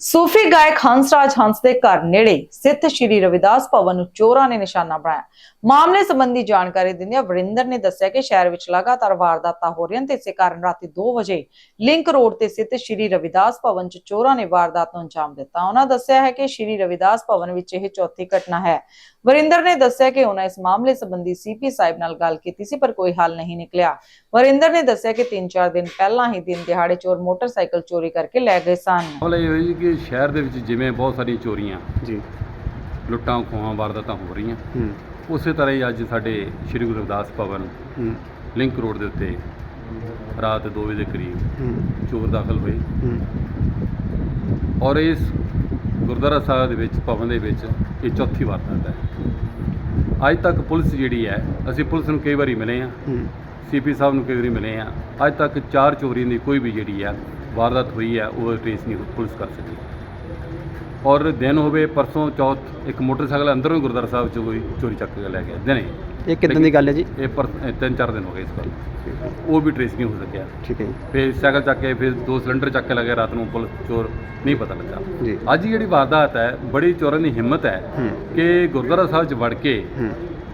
ਸੂਫੀ ਗਾਇਕ ਹੰਸਰਾਜ ਹੰਸ ਦੇ ਘਰ ਨੇੜੇ ਸਥਿਤ ਸ਼੍ਰੀ ਰਵਿਦਾਸ ਭਵਨ ਨੂੰ ਚੋਰਾਂ ਨੇ ਨਿਸ਼ਾਨਾ ਬਣਾਇਆ। ਮਾਮਲੇ ਸੰਬੰਧੀ ਜਾਣਕਾਰੀ ਦਿੰਦਿਆਂ ਵਰਿੰਦਰ ਨੇ ਦੱਸਿਆ ਕਿ ਸ਼ਹਿਰ ਵਿੱਚ ਲਗਾਤਾਰ ਵਾਰਦਾਤਾਂ ਹੋ ਰਹੀਆਂ ਤੇ ਇਸੇ ਕਾਰਨ ਰਾਤੀ 2 ਵਜੇ ਲਿੰਕ ਰੋਡ ਤੇ ਸਥਿਤ ਸ਼੍ਰੀ ਰਵਿਦਾਸ ਭਵਨ 'ਚ ਚੋਰਾਂ ਨੇ ਵਾਰਦਾਤ ਨੂੰ ਅੰਜਾਮ ਦਿੱਤਾ। ਉਹਨਾਂ ਦੱਸਿਆ ਹੈ ਕਿ ਸ਼੍ਰੀ ਰਵਿਦਾਸ ਭਵਨ ਵਿੱਚ ਇਹ ਚੌਥੀ ਘਟਨਾ ਹੈ। ਵਰਿੰਦਰ ਨੇ ਦੱਸਿਆ ਕਿ ਉਹਨਾਂ ਇਸ ਮਾਮਲੇ ਸੰਬੰਧੀ ਸੀਪੀ ਸਾਹਿਬ ਨਾਲ ਗੱਲ ਕੀਤੀ ਸੀ, ਪਰ ਕੋਈ ਹੱਲ ਨਹੀਂ ਨਿਕਲਿਆ। ਵਰਿੰਦਰ ਨੇ ਦੱਸਿਆ ਕਿ 3-4 ਦਿਨ ਪਹਿਲਾਂ ਹੀ ਦਿਨ ਦਿਹਾੜੇ ਚੋਰ ਮੋਟਰਸਾਈਕਲ ਚੋਰੀ ਕਰਕੇ ਲੈ ਗਏ ਸਨ। ਇਹ ਜੀ ਕਿ ਸ਼ਹਿਰ ਦੇ ਵਿੱਚ ਜਿਵੇਂ ਬਹੁਤ ਸਾਰੀਆਂ ਚੋਰੀਆਂ ਜੀ। ਲੁੱਟਾਂ ਖੋਹਾਂ ਵਾਰਦਾਤਾਂ ਹੋ ਰਹੀਆਂ। ਉਸੇ ਤਰ੍ਹਾਂ ਹੀ ਅੱਜ ਸਾਡੇ ਸ਼੍ਰੀ ਗੁਰੂ ਰਵਿਦਾਸ ਭਵਨ ਲਿੰਕ ਰੋਡ ਦੇ ਉੱਤੇ ਰਾਤ 2 ਵਜੇ ਦੇ ਕਰੀਬ ਚੋਰ ਦਾਖਲ ਹੋਏ। ਔਰ ਇਸ ਗੁਰਦੁਆਰਾ ਸਾਹਿਬ ਦੇ ਵਿੱਚ ਭਵਨ ਦੇ ਵਿੱਚ ਇਹ ਚੌਥੀ ਵਾਰਦਾਤ ਹੈ। ਅੱਜ ਤੱਕ ਪੁਲਿਸ ਜਿਹੜੀ ਹੈ ਅਸੀਂ ਪੁਲਿਸ ਨੂੰ ਕਈ ਵਾਰੀ ਮਿਲੇ ਆ ਸੀਪੀ ਸਾਹਿਬ ਨੂੰ ਕਈ ਵਾਰੀ ਮਿਲੇ ਆ ਅੱਜ ਤੱਕ ਚਾਰ ਚੋਰੀਆਂ ਦੀ ਕੋਈ ਵੀ ਜਿਹੜੀ ਹੈ ਵਾਰਦਾਤ ਹੋਈ ਹੈ ਉਹ ਟ੍ਰੇਸ ਨਹੀਂ ਪੁਲਿਸ ਕਰ ਸਕੀ। ਔਰ ਦਿਨ ਹੋਵੇ ਪਰਸੋਂ ਚੌਥ ਇੱਕ ਮੋਟਰਸਾਈਕਲ ਅੰਦਰੋਂ ਹੀ ਗੁਰਦੁਆਰਾ ਸਾਹਿਬ ਚ ਕੋਈ ਚੋਰੀ ਚੱਕ ਕੇ ਲੈ ਗਿਆ ਦਿਨੇ। ਇਹ ਕਿਦਾਂ ਦੀ ਗੱਲ ਹੈ ਜੀ? ਇਹ ਪਰ ਤਿੰਨ ਚਾਰ ਦਿਨ ਹੋ ਗਏ ਇਸ ਗੱਲ ਉਹ ਵੀ ਟ੍ਰੇਸ ਨਹੀਂ ਹੋ ਸਕਿਆ। ਠੀਕ ਹੈ ਫਿਰ ਸਾਈਕਲ ਚੱਕ ਕੇ ਫਿਰ ਦੋ ਸਿਲੰਡਰ ਚੱਕ ਕੇ ਲਗੇ ਰਾਤ ਨੂੰ ਪੁਲਿਸ ਚੋਰ ਨਹੀਂ ਪਤਾ ਲੱਗਾ। ਜੀ। ਅੱਜ ਜਿਹੜੀ ਵਾਰਦਾਤ ਹੈ ਬੜੀ ਚੋਰਾਂ ਦੀ ਹਿੰਮਤ ਹੈ ਕਿ ਗੁਰਦੁਆਰਾ ਸਾਹਿਬ 'ਚ ਵੜ ਕੇ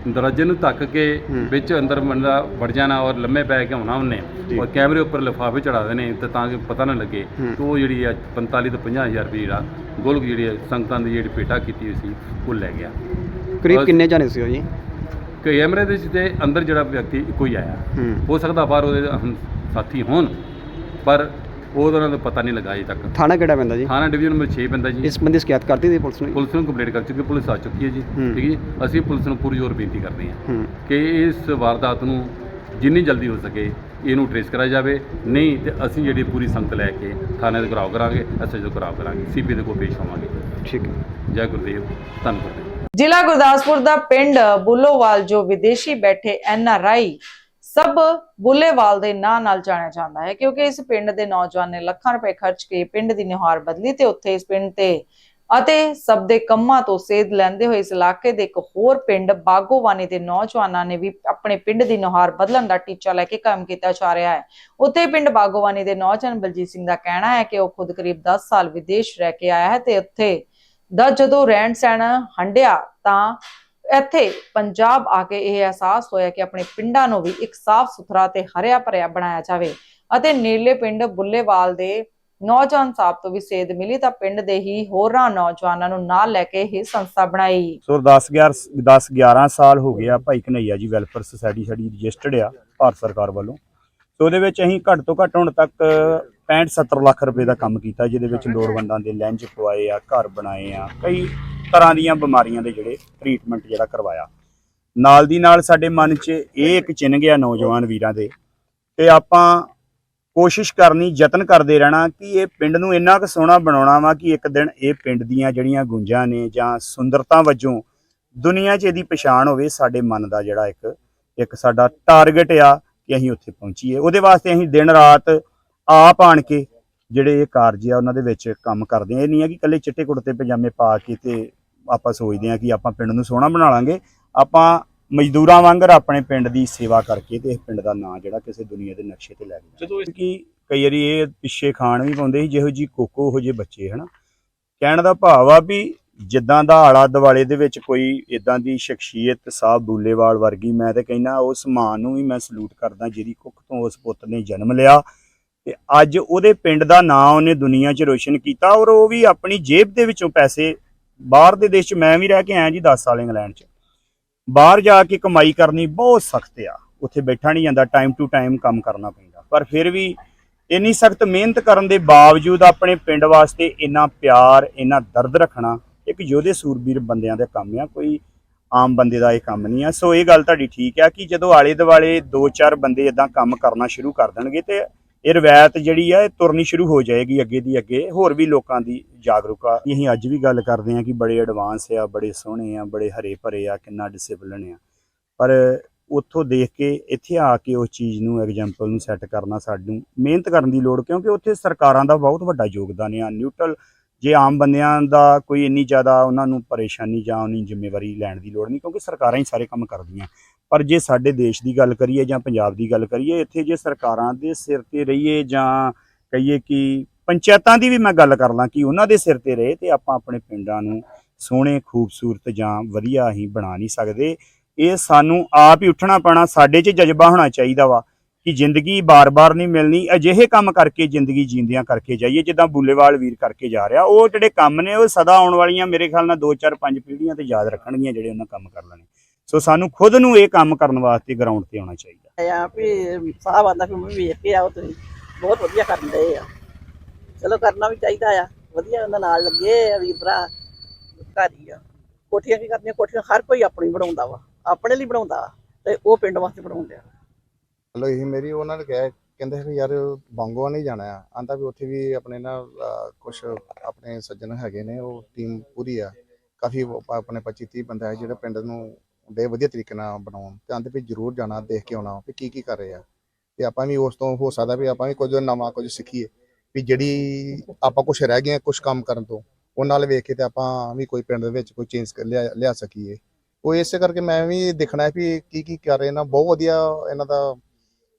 ਦਰਵਾਜ਼ੇ ਨੂੰ ਧੱਕ ਕੇ। ਵਿੱਚ ਅੰਦਰ ਬੰਦਾ ਵੜ ਜਾਣਾ ਔਰ ਲੰਮੇ ਪੈ ਕੇ ਹੋਣਾ ਉਹਨੇ। ਔਰ ਕੈਮਰੇ ਉੱਪਰ ਲਿਫਾਫੇ ਚੜਾ ਦੇਣੇ ਤੇ ਤਾਂ ਕਿ ਪਤਾ ਨਾ ਲੱਗੇ। ਤੇ ਉਹ ਜਿਹੜੀ ਆ 45 ਤੋਂ 50 ਹਜ਼ਾਰ ਰੁਪਏ ਜਿਹੜਾ ਗੋਲਕ ਜਿਹੜੀ ਸੰਗਤਾਂ ਦੀ ਜਿਹੜੀ ਪੇਟਾ ਕੀਤੀ ਹੋਈ ਸੀ ਉਹ ਲੈ ਗਿਆ ਕਰੀਬ। ਕਿੰਨੇ ਜਾਣੇ ਸੀ ਉਹ ਜੀ ਕੈਮਰੇ ਦੇ ਤੇ ਅੰਦਰ ਜਿਹੜਾ ਵਿਅਕਤੀ ਹੀ ਆਇਆ ਹੂੰ ਸਕਦਾ ਬਾਹਰ ਉਹਦੇ ਸਾਥੀ ਹੋਣ ਪਰ ਉਹਨਾਂ ਦਾ ਪਤਾ ਨਹੀਂ ਲੱਗਾ ਅਜੇ ਤੱਕ। ਥਾਣਾ ਕਿਹੜਾ ਪੈਂਦਾ ਜੀ? ਥਾਣਾ ਡਿਵੀਜ਼ਨ ਨੰਬਰ 6 ਪੈਂਦਾ ਜੀ। ਇਸ ਬੰਦੀ ਸ਼ਿਕਾਇਤ ਕਰਤੀ ਦੀ ਪੁਲਿਸ ਨੂੰ? ਪੁਲਿਸ ਨੂੰ ਕੰਪਲੇਂਟ ਕਰ ਚੁੱਕੀ ਪੁਲਿਸ ਆ ਚੁੱਕੀ ਹੈ ਜੀ। ਠੀਕ ਹੈ ਜੀ। ਅਸੀਂ ਪੁਲਿਸ ਨੂੰ ਪੂਰੀ ਜ਼ੋਰ ਬੇਨਤੀ ਕਰਦੇ ਹਾਂ ਕਿ ਇਸ ਵਾਰਦਾਤ ਨੂੰ ਜਿੰਨੀ ਜਲਦੀ ਹੋ ਸਕੇ ਇਹਨੂੰ ਟ੍ਰੇਸ ਕਰਾਇਆ ਜਾਵੇ। ਨਹੀਂ ਤੇ ਅਸੀਂ ਜਿਹੜੀ ਪੂਰੀ ਸੰਗਤ ਲੈ ਕੇ ਥਾਣੇ ਦੇ ਘਰਾਓ ਕਰਾਂਗੇ ਐਸਐਚਓ ਘਰਾਓ ਕਰਾਂਗੇ ਸੀਪੀ ਦੇ ਕੋਲ ਪੇਸ਼ ਹੋਵਾਂਗੇ। ਠੀਕ ਹੈ। ਜੈ ਗੁਰਦੇਵ ਧੰਨ ਗੁਰਦੇਵ ਜ਼ਿਲ੍ਹਾ ਗੁਰਦਾਸਪੁਰ ਦਾ ਪਿੰਡ ਬੁੱਲੋਵਾਲ ਜੋ ਵਿਦੇਸ਼ੀ ਬੈਠੇ ਐਨ ਆਰ ਆਈ ਸਭ ਬੁੱਲੇਵਾਲ ਦੇ ਨਾਂ ਨਾਲ ਜਾਣਿਆ ਜਾਂਦਾ ਹੈ, ਕਿਉਂਕਿ ਇਸ ਪਿੰਡ ਦੇ ਨੌਜਵਾਨ ਨੇ ਲੱਖਾਂ ਰੁਪਏ ਖਰਚ ਕੇ ਪਿੰਡ ਦੀ ਨੁਹਾਰ ਬਦਲੀ ਤੇ ਉੱਥੇ ਇਸ ਪਿੰਡ ਤੇ ਅਤੇ ਸਭ ਦੇ ਕੰਮਾਂ ਤੋਂ ਸੇਧ ਲੈਂਦੇ ਹੋਏ ਇਸ ਇਲਾਕੇ ਦੇ ਇੱਕ ਹੋਰ ਪਿੰਡ ਬਾਗੋਵਾਨੀ ਦੇ ਨੌਜਵਾਨਾਂ ਨੇ ਵੀ ਆਪਣੇ ਪਿੰਡ ਦੀ ਨੁਹਾਰ ਬਦਲਣ ਦਾ ਟੀਚਾ ਲੈ ਕੇ ਕੰਮ ਕੀਤਾ ਜਾ ਰਿਹਾ ਹੈ। ਉੱਥੇ ਪਿੰਡ ਬਾਗੋਵਾਨੀ ਦੇ ਨੌਜਵਾਨ ਬਲਜੀਤ ਸਿੰਘ ਦਾ ਕਹਿਣਾ ਹੈ ਕਿ ਉਹ ਖੁਦ ਕਰੀਬ 10 ਸਾਲ ਵਿਦੇਸ਼ ਰਹਿ ਕੇ ਆਇਆ ਹੈ ਤੇ ਉੱਥੇ ਦਾ ਜਦੋਂ ਰਹਿਣ ਸਹਿਣ ਹੰਡਿਆ ਤਾਂ ਇੱਥੇ ਪੰਜਾਬ ਆ ਕੇ ਇਹ ਅਹਿਸਾਸ ਹੋਇਆ ਕਿ ਆਪਣੇ ਪਿੰਡਾਂ ਨੂੰ ਵੀ ਇੱਕ ਸਾਫ਼ ਸੁਥਰਾ ਤੇ ਹਰਿਆ ਭਰਿਆ ਬਣਾਇਆ ਜਾਵੇ ਅਤੇ ਨੇੜਲੇ ਪਿੰਡ ਬੁੱਲੇਵਾਲ ਦੇ ਨੌਜਵਾਨ ਸਾਹਿਬ ਤੋਂ ਵੀ ਸੇਧ ਮਿਲੀ ਤਾਂ ਪਿੰਡ ਦੇ ਹੀ ਹੋਰਾਂ ਨੌਜਵਾਨਾਂ ਨੂੰ ਨਾਲ ਲੈ ਕੇ ਇਹ ਸੰਸਥਾ ਬਣਾਈ। ਸੋ 10 11 10 11 ਸਾਲ ਹੋ ਗਏ ਭਾਈ ਕਨਈਆ ਜੀ ਵੈਲਫੇਅਰ ਸੁਸਾਇਟੀ ਸਾਡੀ ਰਜਿਸਟਰਡ ਆ, ਭਾਰਤ ਸਰਕਾਰ ਵੱਲੋਂ। ਸੋ ਉਹਦੇ ਵਿੱਚ ਅਸੀਂ ਘੱਟ ਤੋਂ ਘੱਟ ਹੁਣ ਤੱਕ 65 70 ਲੱਖ ਰੁਪਏ ਦਾ ਕੰਮ ਕੀਤਾ, ਜਿਹਦੇ ਵਿੱਚ ਲੋੜਵੰਦਾਂ ਦੇ ਲੈਂਜ ਪਵਾਏ ਆ, ਘਰ ਬਣਾਏ ਆ, ਕਈ ਤਰ੍ਹਾਂ ਦੀਆਂ ਬਿਮਾਰੀਆਂ ਦੇ ਜਿਹੜੇ ਟ੍ਰੀਟਮੈਂਟ ਜਿਹੜਾ ਕਰਵਾਇਆ। ਨਾਲ ਦੀ ਨਾਲ ਸਾਡੇ ਮਨ 'ਚ ਇਹ ਇੱਕ ਚਿੰਨ ਗਿਆ ਨੌਜਵਾਨ ਵੀਰਾਂ ਦੇ ਤੇ ਆਪਾਂ ਕੋਸ਼ਿਸ਼ ਕਰਨੀ, ਯਤਨ ਕਰਦੇ ਰਹਿਣਾ ਕਿ ਇਹ ਪਿੰਡ ਨੂੰ ਇੰਨਾ ਕੁ ਸੋਹਣਾ ਬਣਾਉਣਾ ਵਾ ਕਿ ਇੱਕ ਦਿਨ ਇਹ ਪਿੰਡ ਦੀਆਂ ਜਿਹੜੀਆਂ ਗੁੰਜਾਂ ਨੇ ਜਾਂ ਸੁੰਦਰਤਾ ਵਜੋਂ ਦੁਨੀਆ 'ਚ ਇਹਦੀ ਪਛਾਣ ਹੋਵੇ, ਸਾਡੇ ਮਨ ਦਾ ਜਿਹੜਾ ਇੱਕ ਇੱਕ ਸਾਡਾ ਟਾਰਗੇਟ ਆ ਕਿ ਅਸੀਂ ਉੱਥੇ ਪਹੁੰਚੀਏ। ਉਹਦੇ ਵਾਸਤੇ ਅਸੀਂ ਦਿਨ ਰਾਤ ਆਪ ਆਣ ਕੇ ਜਿਹੜੇ ਇਹ ਕਾਰਜ ਆ ਉਹਨਾਂ ਦੇ ਵਿੱਚ ਕੰਮ ਕਰਦੇ ਆ। ਇਹ ਨਹੀਂ ਆ ਕਿ ਇਕੱਲੇ ਚਿੱਟੇ ਕੁੜਤੇ ਪਜਾਮੇ ਪਾ ਕੇ ਤੇ ਆਪਾਂ ਸੋਚਦੇ ਆ ਕਿ ਆਪਾਂ ਪਿੰਡ ਨੂੰ ਸੋਹਣਾ ਬਣਾ ਲਾਂਗੇ। ਆਪਾਂ ਮਜ਼ਦੂਰਾਂ ਵਾਂਗਰ ਆਪਣੇ ਪਿੰਡ ਦੀ ਸੇਵਾ ਕਰਕੇ ਤੇ ਇਸ ਪਿੰਡ ਦਾ ਨਾਂ ਜਿਹੜਾ ਕਿਸੇ ਦੁਨੀਆ ਦੇ ਨਕਸ਼ੇ ਤੇ ਲੈ ਕੇ ਜਦੋਂ ਕਿ ਕਈ ਵਾਰੀ ਇਹ ਪਿੱਛੇ ਖਾਣ ਵੀ ਪਾਉਂਦੇ ਸੀ ਜਿਹੋ ਜੀ ਕੋਕੋ ਉਹੋ ਜਿਹੇ ਬੱਚੇ ਹਨਾ। ਕਹਿਣ ਦਾ ਭਾਵ ਆ ਵੀ ਜਿੱਦਾਂ ਦਾ ਆਲਾ ਦੁਆਲੇ ਦੇ ਵਿੱਚ ਕੋਈ ਇਦਾਂ ਦੀ ਸ਼ਖਸੀਅਤ ਸਾਹਿਬ ਬੂਲੇਵਾਲ ਵਰਗੀ ਮੈਂ ਤੇ ਕਹਿੰਦਾ ਉਸ ਮਾਂ ਨੂੰ ਵੀ ਮੈਂ ਸਲੂਟ ਕਰਦਾ ਜਿਹਦੀ ਕੁੱਖ ਤੋਂ ਉਸ ਪੁੱਤ ਨੇ ਜਨਮ ਲਿਆ। ਤੇ ਅੱਜ ਉਹਦੇ ਪਿੰਡ ਦਾ ਨਾਂ ਉਹਨੇ ਦੁਨੀਆ 'ਚ ਰੋਸ਼ਨ ਕੀਤਾ ਔਰ ਉਹ ਵੀ ਆਪਣੀ ਜੇਬ ਦੇ ਵਿੱਚੋਂ ਪੈਸੇ ਬਾਹਰ ਦੇ ਦੇਸ਼ 'ਚ ਮੈਂ ਵੀ ਰਹਿ ਕੇ ਆਇਆ ਜੀ 10 ਸਾਲ ਇੰਗਲੈਂਡ 'ਚ। ਬਾਹਰ ਜਾ ਕੇ ਕਮਾਈ ਕਰਨੀ ਬਹੁਤ ਸਖਤ ਆ। ਉੱਥੇ ਬੈਠਾ ਨਹੀਂ ਜਾਂਦਾ ਟਾਈਮ ਟੂ ਟਾਈਮ ਕੰਮ ਕਰਨਾ ਪੈਂਦਾ। ਪਰ ਫਿਰ ਵੀ ਇੰਨੀ ਸਖਤ ਮਿਹਨਤ ਕਰਨ ਦੇ ਬਾਵਜੂਦ ਆਪਣੇ ਪਿੰਡ ਵਾਸਤੇ ਇੰਨਾ ਪਿਆਰ, ਇੰਨਾ ਦਰਦ ਰੱਖਣਾ ਇੱਕ ਯੋਧੇ ਸੂਰਬੀਰ ਬੰਦਿਆਂ ਦਾ ਕੰਮ ਆ, ਕੋਈ ਆਮ ਬੰਦੇ ਦਾ ਇਹ ਕੰਮ ਨਹੀਂ ਆ। ਸੋ ਇਹ ਗੱਲ ਤੁਹਾਡੀ ਠੀਕ ਆ ਕਿ ਜਦੋਂ ਆਲੇ ਦੁਆਲੇ ਦੋ ਚਾਰ ਬੰਦੇ ਇਦਾਂ ਕੰਮ ਕਰਨਾ ਸ਼ੁਰੂ ਕਰ ਦੇਣਗੇ ਤੇ ਇਹ ਰਵਾਇਤ ਜਿਹੜੀ ਆ, ਇਹ ਤੁਰਨੀ ਸ਼ੁਰੂ ਹੋ ਜਾਏਗੀ ਅੱਗੇ ਦੀ ਅੱਗੇ। ਹੋਰ ਵੀ ਲੋਕਾਂ ਦੀ ਜਾਗਰੂਕਤਾ। ਅਸੀਂ ਅੱਜ ਵੀ ਗੱਲ ਕਰਦੇ ਆ ਕਿ ਬੜੇ ਐਡਵਾਂਸ ਆ, ਬੜੇ ਸੋਹਣੇ ਆ, ਬੜੇ ਹਰੇ ਭਰੇ ਆ, ਕਿੰਨਾ ਡਿਸਪਲਿਨ ਆ। ਪਰ ਉੱਥੋਂ ਦੇਖ ਕੇ, ਇੱਥੇ ਆ ਕੇ ਉਸ ਚੀਜ਼ ਨੂੰ ਐਗਜ਼ਾਮਪਲ ਨੂੰ ਸੈੱਟ ਕਰਨਾ ਸਾਨੂੰ ਮਿਹਨਤ ਕਰਨ ਦੀ ਲੋੜ, ਕਿਉਂਕਿ ਉੱਥੇ ਸਰਕਾਰਾਂ ਦਾ ਬਹੁਤ ਵੱਡਾ ਯੋਗਦਾਨ ਆ। ਨਿਊਟਰਲ ਜੇ ਆਮ ਬੰਦਿਆਂ ਦਾ ਕੋਈ ਇੰਨੀ ਜ਼ਿਆਦਾ ਉਹਨਾਂ ਨੂੰ ਪਰੇਸ਼ਾਨੀ ਜਾਂ ਉਹਨੀ ਜ਼ਿੰਮੇਵਾਰੀ ਲੈਣ ਦੀ ਲੋੜ ਨਹੀਂ, ਕਿਉਂਕਿ ਸਰਕਾਰਾਂ ਹੀ ਸਾਰੇ ਕੰਮ ਕਰਦੀਆਂ। ਪਰ ਜੇ ਸਾਡੇ ਦੇਸ਼ ਦੀ ਗੱਲ ਕਰੀਏ ਜਾਂ ਪੰਜਾਬ ਦੀ ਗੱਲ ਕਰੀਏ, ਇੱਥੇ ਜੇ ਸਰਕਾਰਾਂ ਦੇ ਸਿਰ ਤੇ ਰਹੀਏ ਜਾਂ ਕਹੀਏ ਕਿ ਪੰਚਾਇਤਾਂ ਦੀ ਵੀ ਮੈਂ ਗੱਲ ਕਰ ਲਾਂ ਕਿ ਉਹਨਾਂ ਦੇ ਸਿਰ ਤੇ ਰਹੇ ਤੇ ਆਪਾਂ ਆਪਣੇ ਪਿੰਡਾਂ ਨੂੰ ਸੋਹਣੇ, ਖੂਬਸੂਰਤ ਜਾਂ ਵਧੀਆ ਹੀ ਬਣਾ ਨਹੀਂ ਸਕਦੇ, ਇਹ ਸਾਨੂੰ ਆਪ ਹੀ ਉੱਠਣਾ ਪੈਣਾ, ਸਾਡੇ 'ਚ ਜਜ਼ਬਾ ਹੋਣਾ ਚਾਹੀਦਾ ਵਾ ਕਿ ਜ਼ਿੰਦਗੀ ਬਾਰ-ਬਾਰ ਨਹੀਂ ਮਿਲਣੀ, ਅਜਿਹੇ ਕੰਮ ਕਰਕੇ ਜ਼ਿੰਦਗੀ ਜੀਂਦਿਆਂ ਕਰਕੇ ਜਾਈਏ, ਜਿੱਦਾਂ ਬੁੱਲੇਵਾਲ ਵੀਰ ਕਰਕੇ ਜਾ ਰਿਹਾ, ਉਹ ਜਿਹੜੇ ਕੰਮ ਨੇ ਉਹ ਸਦਾ ਆਉਣ ਵਾਲੀਆਂ ਮੇਰੇ ਖਿਆਲ ਨਾਲ 2 4 5 ਪੀੜ੍ਹੀਆਂ ਤੇ ਯਾਦ ਰੱਖਣਗੀਆਂ ਜਿਹੜੇ ਉਹਨਾਂ ਕੰਮ ਕਰ ਲੈਣੇ। ਸੋ ਸਾਨੂੰ ਖੁਦ ਨੂੰ ਇਹ ਕੰਮ ਕਰਨ ਵਾਸਤੇ ਗਰਾਊਂਡ ਤੇ ਆਉਣਾ ਚਾਹੀਦਾ। ਆ ਵੀ ਸਾਹਿਬ ਆਂਦਾ ਵੀ ਮੈਂ ਵੇਖ ਕੇ ਆਓ ਤੁਸੀਂ ਬਹੁਤ ਵਧੀਆ ਕਰਨ ਦੇ ਆ। ਚਲੋ ਕਰਨਾ ਵੀ ਚਾਹੀਦਾ ਆ ਵਧੀਆ ਉਹਨਾਂ ਨਾਲ ਲੱਗੇ ਆ ਵੀਰ ਭਰਾ ਘਰ ਹੀ ਆ। ਕੋਠੀਆਂ ਕੀ ਕਰਦੀਆਂ ਕੋਠੀਆਂ ਹਰ ਕੋਈ ਆਪਣੀ ਬਣਾਉਂਦਾ ਵਾ ਆਪਣੇ ਲਈ ਬਣਾਉਂਦਾ ਤੇ ਉਹ ਪਿੰਡ ਵਾਸਤੇ ਬਣਾਉਂਦੇ ਆ ਚਲੋ ਇਹ ਮੇਰੀ ਉਹਨਾਂ ਨੇ ਕਿਹਾ ਕਹਿੰਦੇ ਵੀ ਯਾਰ ਬੰਗੋਆ ਨਹੀਂ ਜਾਣਾ ਆ। ਆਂਦਾ ਵੀ ਉੱਥੇ ਵੀ ਆਪਣੇ ਨਾ ਕੁਝ ਆਪਣੇ ਸੱਜਣ ਹੈਗੇ ਨੇ ਉਹ ਟੀਮ ਪੂਰੀ ਆ। ਕਾਫੀ ਆਪਣੇ 25 30 ਬੰਦਾ ਹੈ ਜਿਹੜੇ ਪਿੰਡ ਨੂੰ ਦੇ ਵਧੀਆ ਤਰੀਕੇ ਨਾਲ ਬਣਾਉਣ, ਤੇ ਆਂਦੇ ਵੀ ਜ਼ਰੂਰ ਜਾਣਾ, ਦੇਖ ਕੇ ਆਉਣਾ ਵੀ ਕੀ ਕੀ ਕਰ ਰਹੇ ਆ। ਤੇ ਆਪਾਂ ਵੀ ਉਸ ਤੋਂ ਹੋ ਸਕਦਾ ਵੀ ਆਪਾਂ ਵੀ ਕੁਝ ਨਵਾਂ ਕੁਝ ਸਿੱਖੀਏ, ਵੀ ਜਿਹੜੀ ਆਪਾਂ ਕੁਝ ਰਹਿ ਗਏ ਕੁਝ ਕੰਮ ਕਰਨ ਤੋਂ, ਉਹ ਨਾਲ ਵੇਖ ਕੇ ਤੇ ਆਪਾਂ ਵੀ ਕੋਈ ਪਿੰਡ ਦੇ ਵਿੱਚ ਕੋਈ ਚੇਂਜ ਲਿਆ ਲਿਆ ਸਕੀਏ। ਉਹ ਇਸੇ ਕਰਕੇ ਮੈਂ ਵੀ ਦੇਖਣਾ ਹੈ ਵੀ ਕੀ ਕੀ ਕਰ ਰਹੇ ਨਾ, ਬਹੁਤ ਵਧੀਆ ਇਹਨਾਂ ਦਾ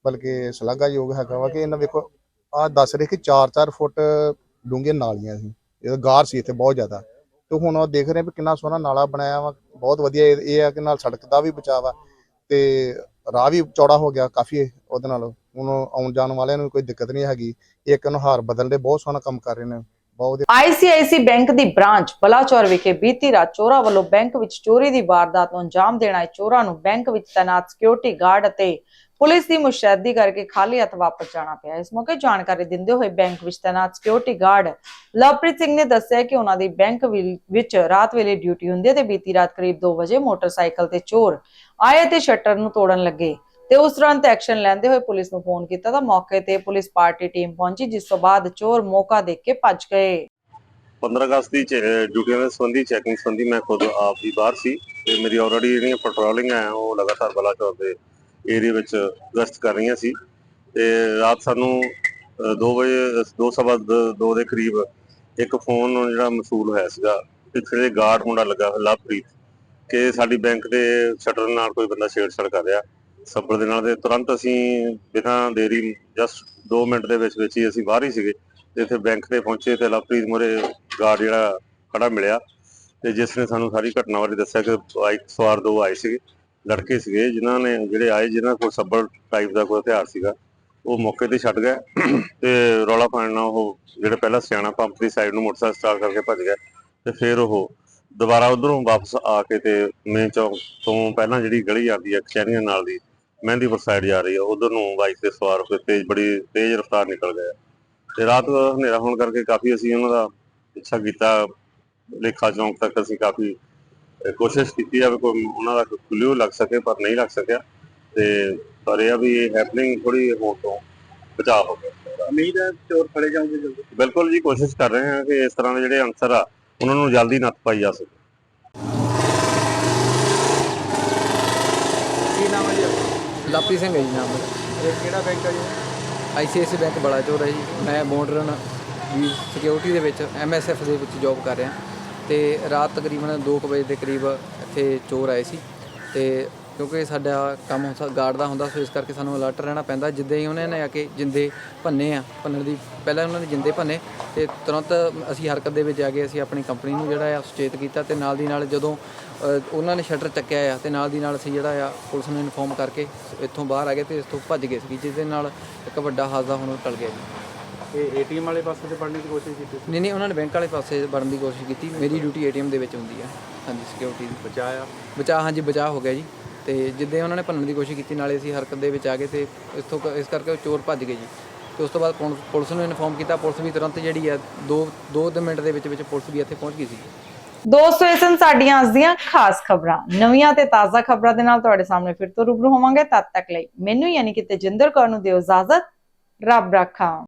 ਬਲਕਿ ਸ਼ਲਾਘਾਯੋਗ ਹੈਗਾ ਵਾ ਕਿ ਇਹਨਾਂ ਵੇਖੋ, ਆਹ ਦੱਸ ਰਹੇ ਕਿ 4-4 ਫੁੱਟ ਡੂੰਘੀਆਂ ਨਾਲੀਆਂ ਸੀ, ਇਹ ਗਾਰ ਸੀ ਇੱਥੇ ਬਹੁਤ ਜ਼ਿਆਦਾ। ਤੇ ਹੁਣ ਉਹ ਦੇਖ ਰਹੇ ਵੀ ਕਿੰਨਾ ਸੋਹਣਾ ਨਾਲਾ ਬਣਾਇਆ ਵਾ, ਬਹੁਤ ਵਧੀਆ ਇਹ ਇਹ ਆ ਕਿ ਨਾਲ ਸੜਕ ਦਾ ਵੀ ਬਚਾਅ ਵਾ ਤੇ ਰਾਹ ਵੀ ਚੌੜਾ ਹੋ ਗਿਆ ਕਾਫੀ ਉਹਦੇ ਨਾਲ। ਹੁਣ ਆਉਣ ਜਾਣ ਵਾਲਿਆਂ ਨੂੰ ਕੋਈ ਦਿੱਕਤ ਨਹੀਂ ਹੈਗੀ। ਇੱਕ ਨੂੰ ਹਾਰ ਬਦਲਦੇ ਬਹੁਤ ਸੋਹਣਾ ਕੰਮ ਕਰ ਰਹੇ ਨੇ। ਬਹੁਤ ਵਧੀਆ। ਆਈਸੀਆਈਸੀ ਬੈਂਕ ਦੀ ਬ੍ਰਾਂਚ, ਬਲਾਚੌਰ ਵਿਖੇ ਬੀਤੀ ਰਾਤ ਚੋਰਾਂ ਵੱਲੋਂ ਬੈਂਕ ਵਿੱਚ ਚੋਰੀ ਦੀ ਵਾਰਦਾਤ ਨੂੰ ਅੰਜਾਮ ਦੇਣ ਆਏ ਚੋਰਾਂ ਨੂੰ ਬੈਂਕ ਵਿੱਚ ਤੈਨਾਤ ਸਿਕਿਉਰਿਟੀ ਗਾਰਡ ਅਤੇ ਪੁਲਿਸ ਦੀ ਮੁਸ਼ੱਦਦੀ ਕਰਕੇ ਖਾਲੀ ਹੱਥ ਵਾਪਸ ਜਾਣਾ ਪਿਆ। ਇਸ ਮੌਕੇ ਜਾਣਕਾਰੀ ਦਿੰਦੇ ਹੋਏ ਬੈਂਕ ਵਿੱਚ ਤੈਨਾਤ ਸਿਕਿਉਰਿਟੀ ਗਾਰਡ ਲਵਪ੍ਰੀਤ ਸਿੰਘ ਨੇ ਦੱਸਿਆ ਕਿ ਉਹਨਾਂ ਦੀ ਬੈਂਕ ਵਿੱਚ ਰਾਤ ਵੇਲੇ ਡਿਊਟੀ ਹੁੰਦੀ ਹੈ ਤੇ ਬੀਤੀ ਰਾਤ ਕਰੀਬ 2 ਵਜੇ ਮੋਟਰਸਾਈਕਲ ਤੇ ਚੋਰ ਆਏ ਤੇ ਸ਼ਟਰ ਨੂੰ ਤੋੜਨ ਲੱਗੇ ਤੇ ਉਸ ਤੁਰੰਤ ਐਕਸ਼ਨ ਲੈਂਦੇ ਹੋਏ ਪੁਲਿਸ ਨੂੰ ਫੋਨ ਕੀਤਾ ਤਾਂ ਮੌਕੇ ਤੇ ਪੁਲਿਸ ਪਾਰਟੀ ਟੀਮ ਪਹੁੰਚੀ, ਜਿਸ ਤੋਂ ਬਾਅਦ ਚੋਰ ਮੌਕਾ ਦੇਖ ਕੇ ਭੱਜ ਗਏ। 15 ਅਗਸਤ ਦੀ ਡਿਊਟੀਆਂ ਦੇ ਸੰਬੰਧੀ ਚੈਕਿੰਗ ਸੰਬੰਧੀ ਮੈਂ ਖੁਦ ਆਪ ਵੀ ਬਾਹਰ ਸੀ ਤੇ ਮੇਰੀ ਆਲਰੇਡੀ ਜਿਹੜੀਆਂ ਪੈਟਰੋਲਿੰਗ ਆ ਉਹ ਲਗਾਤਾਰ ਬਲਾਚੌਰ ਦੇ ਏਰੀਏ ਵਿੱਚ ਗਸ਼ਤ ਕਰ ਰਹੀਆਂ ਸੀ ਤੇ ਰਾਤ ਸਾਨੂੰ 2 ਵਜੇ, ਦੋ ਸਵਾ 2 ਦੇ ਕਰੀਬ ਇੱਕ ਫੋਨ ਜਿਹੜਾ ਮਸੂਲ ਹੋਇਆ ਸੀਗਾ, ਪਿੱਛੇ ਗਾਰਡ ਮੁੰਡਾ ਲੱਗਾ ਹੋਇਆ, ਲਵਪ੍ਰੀਤ, ਕਿ ਸਾਡੀ ਬੈਂਕ ਦੇ ਸ਼ਟਰ ਨਾਲ ਕੋਈ ਬੰਦਾ ਛੇੜਛਾੜ ਕਰ ਰਿਹਾ। ਸੱਬਲ ਦੇ ਨਾਲ ਤੇ ਤੁਰੰਤ ਅਸੀਂ ਬਿਨਾਂ ਦੇਰੀ ਜਸਟ 2 ਮਿੰਟ ਦੇ ਵਿੱਚ ਵਿੱਚ ਹੀ ਅਸੀਂ ਬਾਹਰ ਹੀ ਸੀਗੇ, ਤੇ ਇੱਥੇ ਬੈਂਕ ਤੇ ਪਹੁੰਚੇ ਤੇ ਲਵਪ੍ਰੀਤ ਮੋਰੇ ਗਾਰਡ ਜਿਹੜਾ ਖੜਾ ਮਿਲਿਆ ਤੇ ਜਿਸ ਨੇ ਸਾਨੂੰ ਸਾਰੀ ਘਟਨਾ ਬਾਰੇ ਦੱਸਿਆ ਕਿ ਬਾਈਕ ਸਵਾਰ ਦੋ ਆਏ ਸੀਗੇ। ਲੜਕੇ ਸੀਗੇ, ਜਿਨ੍ਹਾਂ ਨੇ ਜਿਹੜੇ ਆਏ, ਜਿਨ੍ਹਾਂ ਕੋਲ ਸੱਬਲ ਟਾਈਪ ਦਾ ਕੋਈ ਹਥਿਆਰ ਸੀਗਾ, ਉਹ ਮੌਕੇ ਤੇ ਛੱਡ ਗਏ ਤੇ ਰੌਲਾ ਪਾਉਣ ਨਾਲ ਉਹ ਜਿਹੜੇ ਪਹਿਲਾਂ ਸਿਆਣਾ ਪੰਪ ਦੀ ਸਾਈਡ ਨੂੰ ਮੋਟਰਸਾਈਕਲ ਸਟਾਰਟ ਕਰਕੇ ਭੱਜ ਗਏ ਤੇ ਫਿਰ ਉਹ ਦੁਬਾਰਾ ਉਧਰੋਂ ਵਾਪਸ ਆ ਕੇ ਤੇ ਮੇਨ ਚੌਕ ਤੋਂ ਪਹਿਲਾਂ ਜਿਹੜੀ ਗਲੀ ਆਉਂਦੀ ਹੈ ਕਚਹਿਰੀਆਂ ਨਾਲ ਦੀ, ਮਹਿੰਦੀਪੁਰ ਸਾਈਡ ਜਾ ਰਹੀ ਹੈ ਉਧਰ ਨੂੰ ਬਾਈਕ ਤੇ ਸਵਾਰ ਹੋ ਕੇ ਤੇਜ਼ ਬੜੀ ਤੇਜ਼ ਰਫ਼ਤਾਰ ਨਿਕਲ ਗਏ ਤੇ ਰਾਤ ਹਨੇਰਾ ਹੋਣ ਕਰਕੇ ਕਾਫੀ ਅਸੀਂ ਉਹਨਾਂ ਦਾ ਪਿੱਛਾ ਕੀਤਾ, ਲੇਖਾ ਚੌਂਕ ਤੱਕ ਅਸੀਂ ਕਾਫੀ ਕੋਸ਼ਿਸ਼ ਕੀਤੀ ਆ ਵੀ ਕੋਈ ਉਹਨਾਂ ਦਾ ਕਲੂ ਲੱਗ ਸਕੇ ਪਰ ਨਹੀਂ ਲੱਗ ਸਕਿਆ ਤੇ ਪਰ ਇਹ ਆ ਵੀ ਇਹ ਹੈਪਨਿੰਗ ਥੋੜੀ ਹੋਣ ਤੋਂ ਬਚਾਅ ਹੋ ਗਿਆ। ਉਮੀਦ ਹੈ ਚੋਰ ਫੜੇ ਜਾਣਗੇ ਜਲਦੀ। ਬਿਲਕੁਲ ਜੀ ਕੋਸ਼ਿਸ਼ ਕਰ ਰਹੇ ਹਾਂ ਕਿ ਇਸ ਤਰ੍ਹਾਂ ਦੇ ਜਿਹੜੇ ਅਨਸਰ ਆ ਉਹਨਾਂ ਨੂੰ ਜਲਦੀ ਨੱਥ ਪਾਈ ਜਾ ਸਕੇ। ਕੀ ਨਾਮ ਹੈ ਜੀ ਲਾਪੀ ਸਿੰਘ ਹੈ ਜੀ ਨਾਮ ਇਹ ਕਿਹੜਾ ਬੈਂਕ ਹੈ ਜੀ? ਆਈਸੀਆਈਸੀ ਬੈਂਕ ਬਲਾਚੌਰ ਹੈ ਜੀ। ਮੈਂ ਮੋਡਰਨ ਵੀ ਸਿਕਿਉਰਿਟੀ ਦੇ ਵਿੱਚ ਐਮਐਸਐਫ ਦੇ ਵਿੱਚ ਜੌਬ ਕਰ ਰਿਹਾ। ਤੇ ਰਾਤ ਤਕਰੀਬਨ 2 ਵਜੇ ਦੇ ਕਰੀਬ ਇੱਥੇ ਚੋਰ ਆਏ ਸੀ ਤੇ ਕਿਉਂਕਿ ਸਾਡਾ ਕੰਮ ਗਾਰਡ ਦਾ ਹੁੰਦਾ, ਸੋ ਇਸ ਕਰਕੇ ਸਾਨੂੰ ਅਲਰਟ ਰਹਿਣਾ ਪੈਂਦਾ। ਜਿੱਦਾਂ ਹੀ ਉਹਨਾਂ ਨੇ ਆ ਕੇ ਜਿੰਦੇ ਭੰਨੇ ਆ, ਭੰਨਣ ਦੀ, ਪਹਿਲਾਂ ਉਹਨਾਂ ਨੇ ਜਿੰਦੇ ਭੰਨੇ ਤੇ ਤੁਰੰਤ ਅਸੀਂ ਹਰਕਤ ਦੇ ਵਿੱਚ ਆ ਗਏ, ਅਸੀਂ ਆਪਣੀ ਕੰਪਨੀ ਨੂੰ ਜਿਹੜਾ ਆ ਸੁਚੇਤ ਕੀਤਾ ਤੇ ਨਾਲ ਦੀ ਨਾਲ ਜਦੋਂ ਉਹਨਾਂ ਨੇ ਸ਼ਟਰ ਚੱਕਿਆ ਆ ਤੇ ਨਾਲ ਦੀ ਨਾਲ ਅਸੀਂ ਜਿਹੜਾ ਆ ਪੁਲਿਸ ਨੂੰ ਇਨਫੋਰਮ ਕਰਕੇ ਇੱਥੋਂ ਬਾਹਰ ਆ ਗਏ ਤੇ ਇਸ ਤੋਂ ਭੱਜ ਗਏ ਸੀ, ਜਿਸ ਦੇ ਨਾਲ ਇੱਕ ਵੱਡਾ ਹਾਦਸਾ ਹੁਣ ਟਲ ਗਿਆ ਜੀ। ਇਹ ਏਟੀਐਮ ਵਾਲੇ ਪਾਸੇ ਤੇ ਪੜਨੇ ਦੀ ਕੋਸ਼ਿਸ਼ ਕੀਤੀ ਨਹੀਂ ਨਹੀਂ ਉਹਨਾਂ ਨੇ ਬੈਂਕ ਵਾਲੇ ਪਾਸੇ ਵੜਨ ਦੀ ਕੋਸ਼ਿਸ਼ ਕੀਤੀ। ਮੇਰੀ ਡਿਊਟੀ ਏਟੀਐਮ ਦੇ ਵਿੱਚ ਹੁੰਦੀ ਹੈ ਹਾਂਜੀ ਸਿਕਿਉਰਿਟੀ ਦੀ। ਬਚਾਇਆ? ਬਚਾਅ ਹਾਂਜੀ ਬਚਾਅ ਹੋ ਗਿਆ ਜੀ। ਤੇ ਜਿੱਦੇ ਉਹਨਾਂ ਨੇ ਭੰਨਣ ਦੀ ਕੋਸ਼ਿਸ਼ ਕੀਤੀ ਨਾਲੇ ਅਸੀਂ ਹਰਕਤ ਦੇ ਵਿੱਚ ਆ ਗਏ ਤੇ ਇੱਥੋਂ ਕ- ਇਸ ਕਰਕੇ ਉਹ ਚੋਰ ਭੱਜ ਗਏ ਜੀ। ਤੇ ਉਸ ਤੋਂ ਬਾਅਦ ਪੁਲ- ਪੁਲਿਸ ਨੂੰ ਇਨਫੋਰਮ ਕੀਤਾ। ਪੁਲਿਸ ਵੀ ਤੁਰੰਤ ਜਿਹੜੀ ਹੈ 2 2 ਮਿੰਟ ਦੇ ਵਿੱਚ ਵਿੱਚ ਪੁਲਿਸ ਵੀ ਇੱਥੇ ਪਹੁੰਚ ਗਈ ਸੀ। ਦੋਸਤੋ ਇਹ ਸਨ ਸਾਡੀਆਂ ਅੱਜ ਦੀਆਂ ਖਾਸ ਖਬਰਾਂ। ਨਵੀਆਂ ਤੇ ਤਾਜ਼ਾ ਖਬਰਾਂ ਦੇ ਨਾਲ ਤੁਹਾਡੇ ਸਾਹਮਣੇ ਫਿਰ ਤੋਂ ਰੂਬਰੂ ਹੋਵਾਂਗੇ। ਤਦ ਤੱਕ ਲਈ ਮੈਨੂੰ ਯਾਨੀ ਕਿ ਤੇਜਿੰਦਰ ਕੌਰ ਨੂੰ ਦਿਓ ਇਜਾਜ਼ਤ। ਰੱਬ ਰਾਖਾ।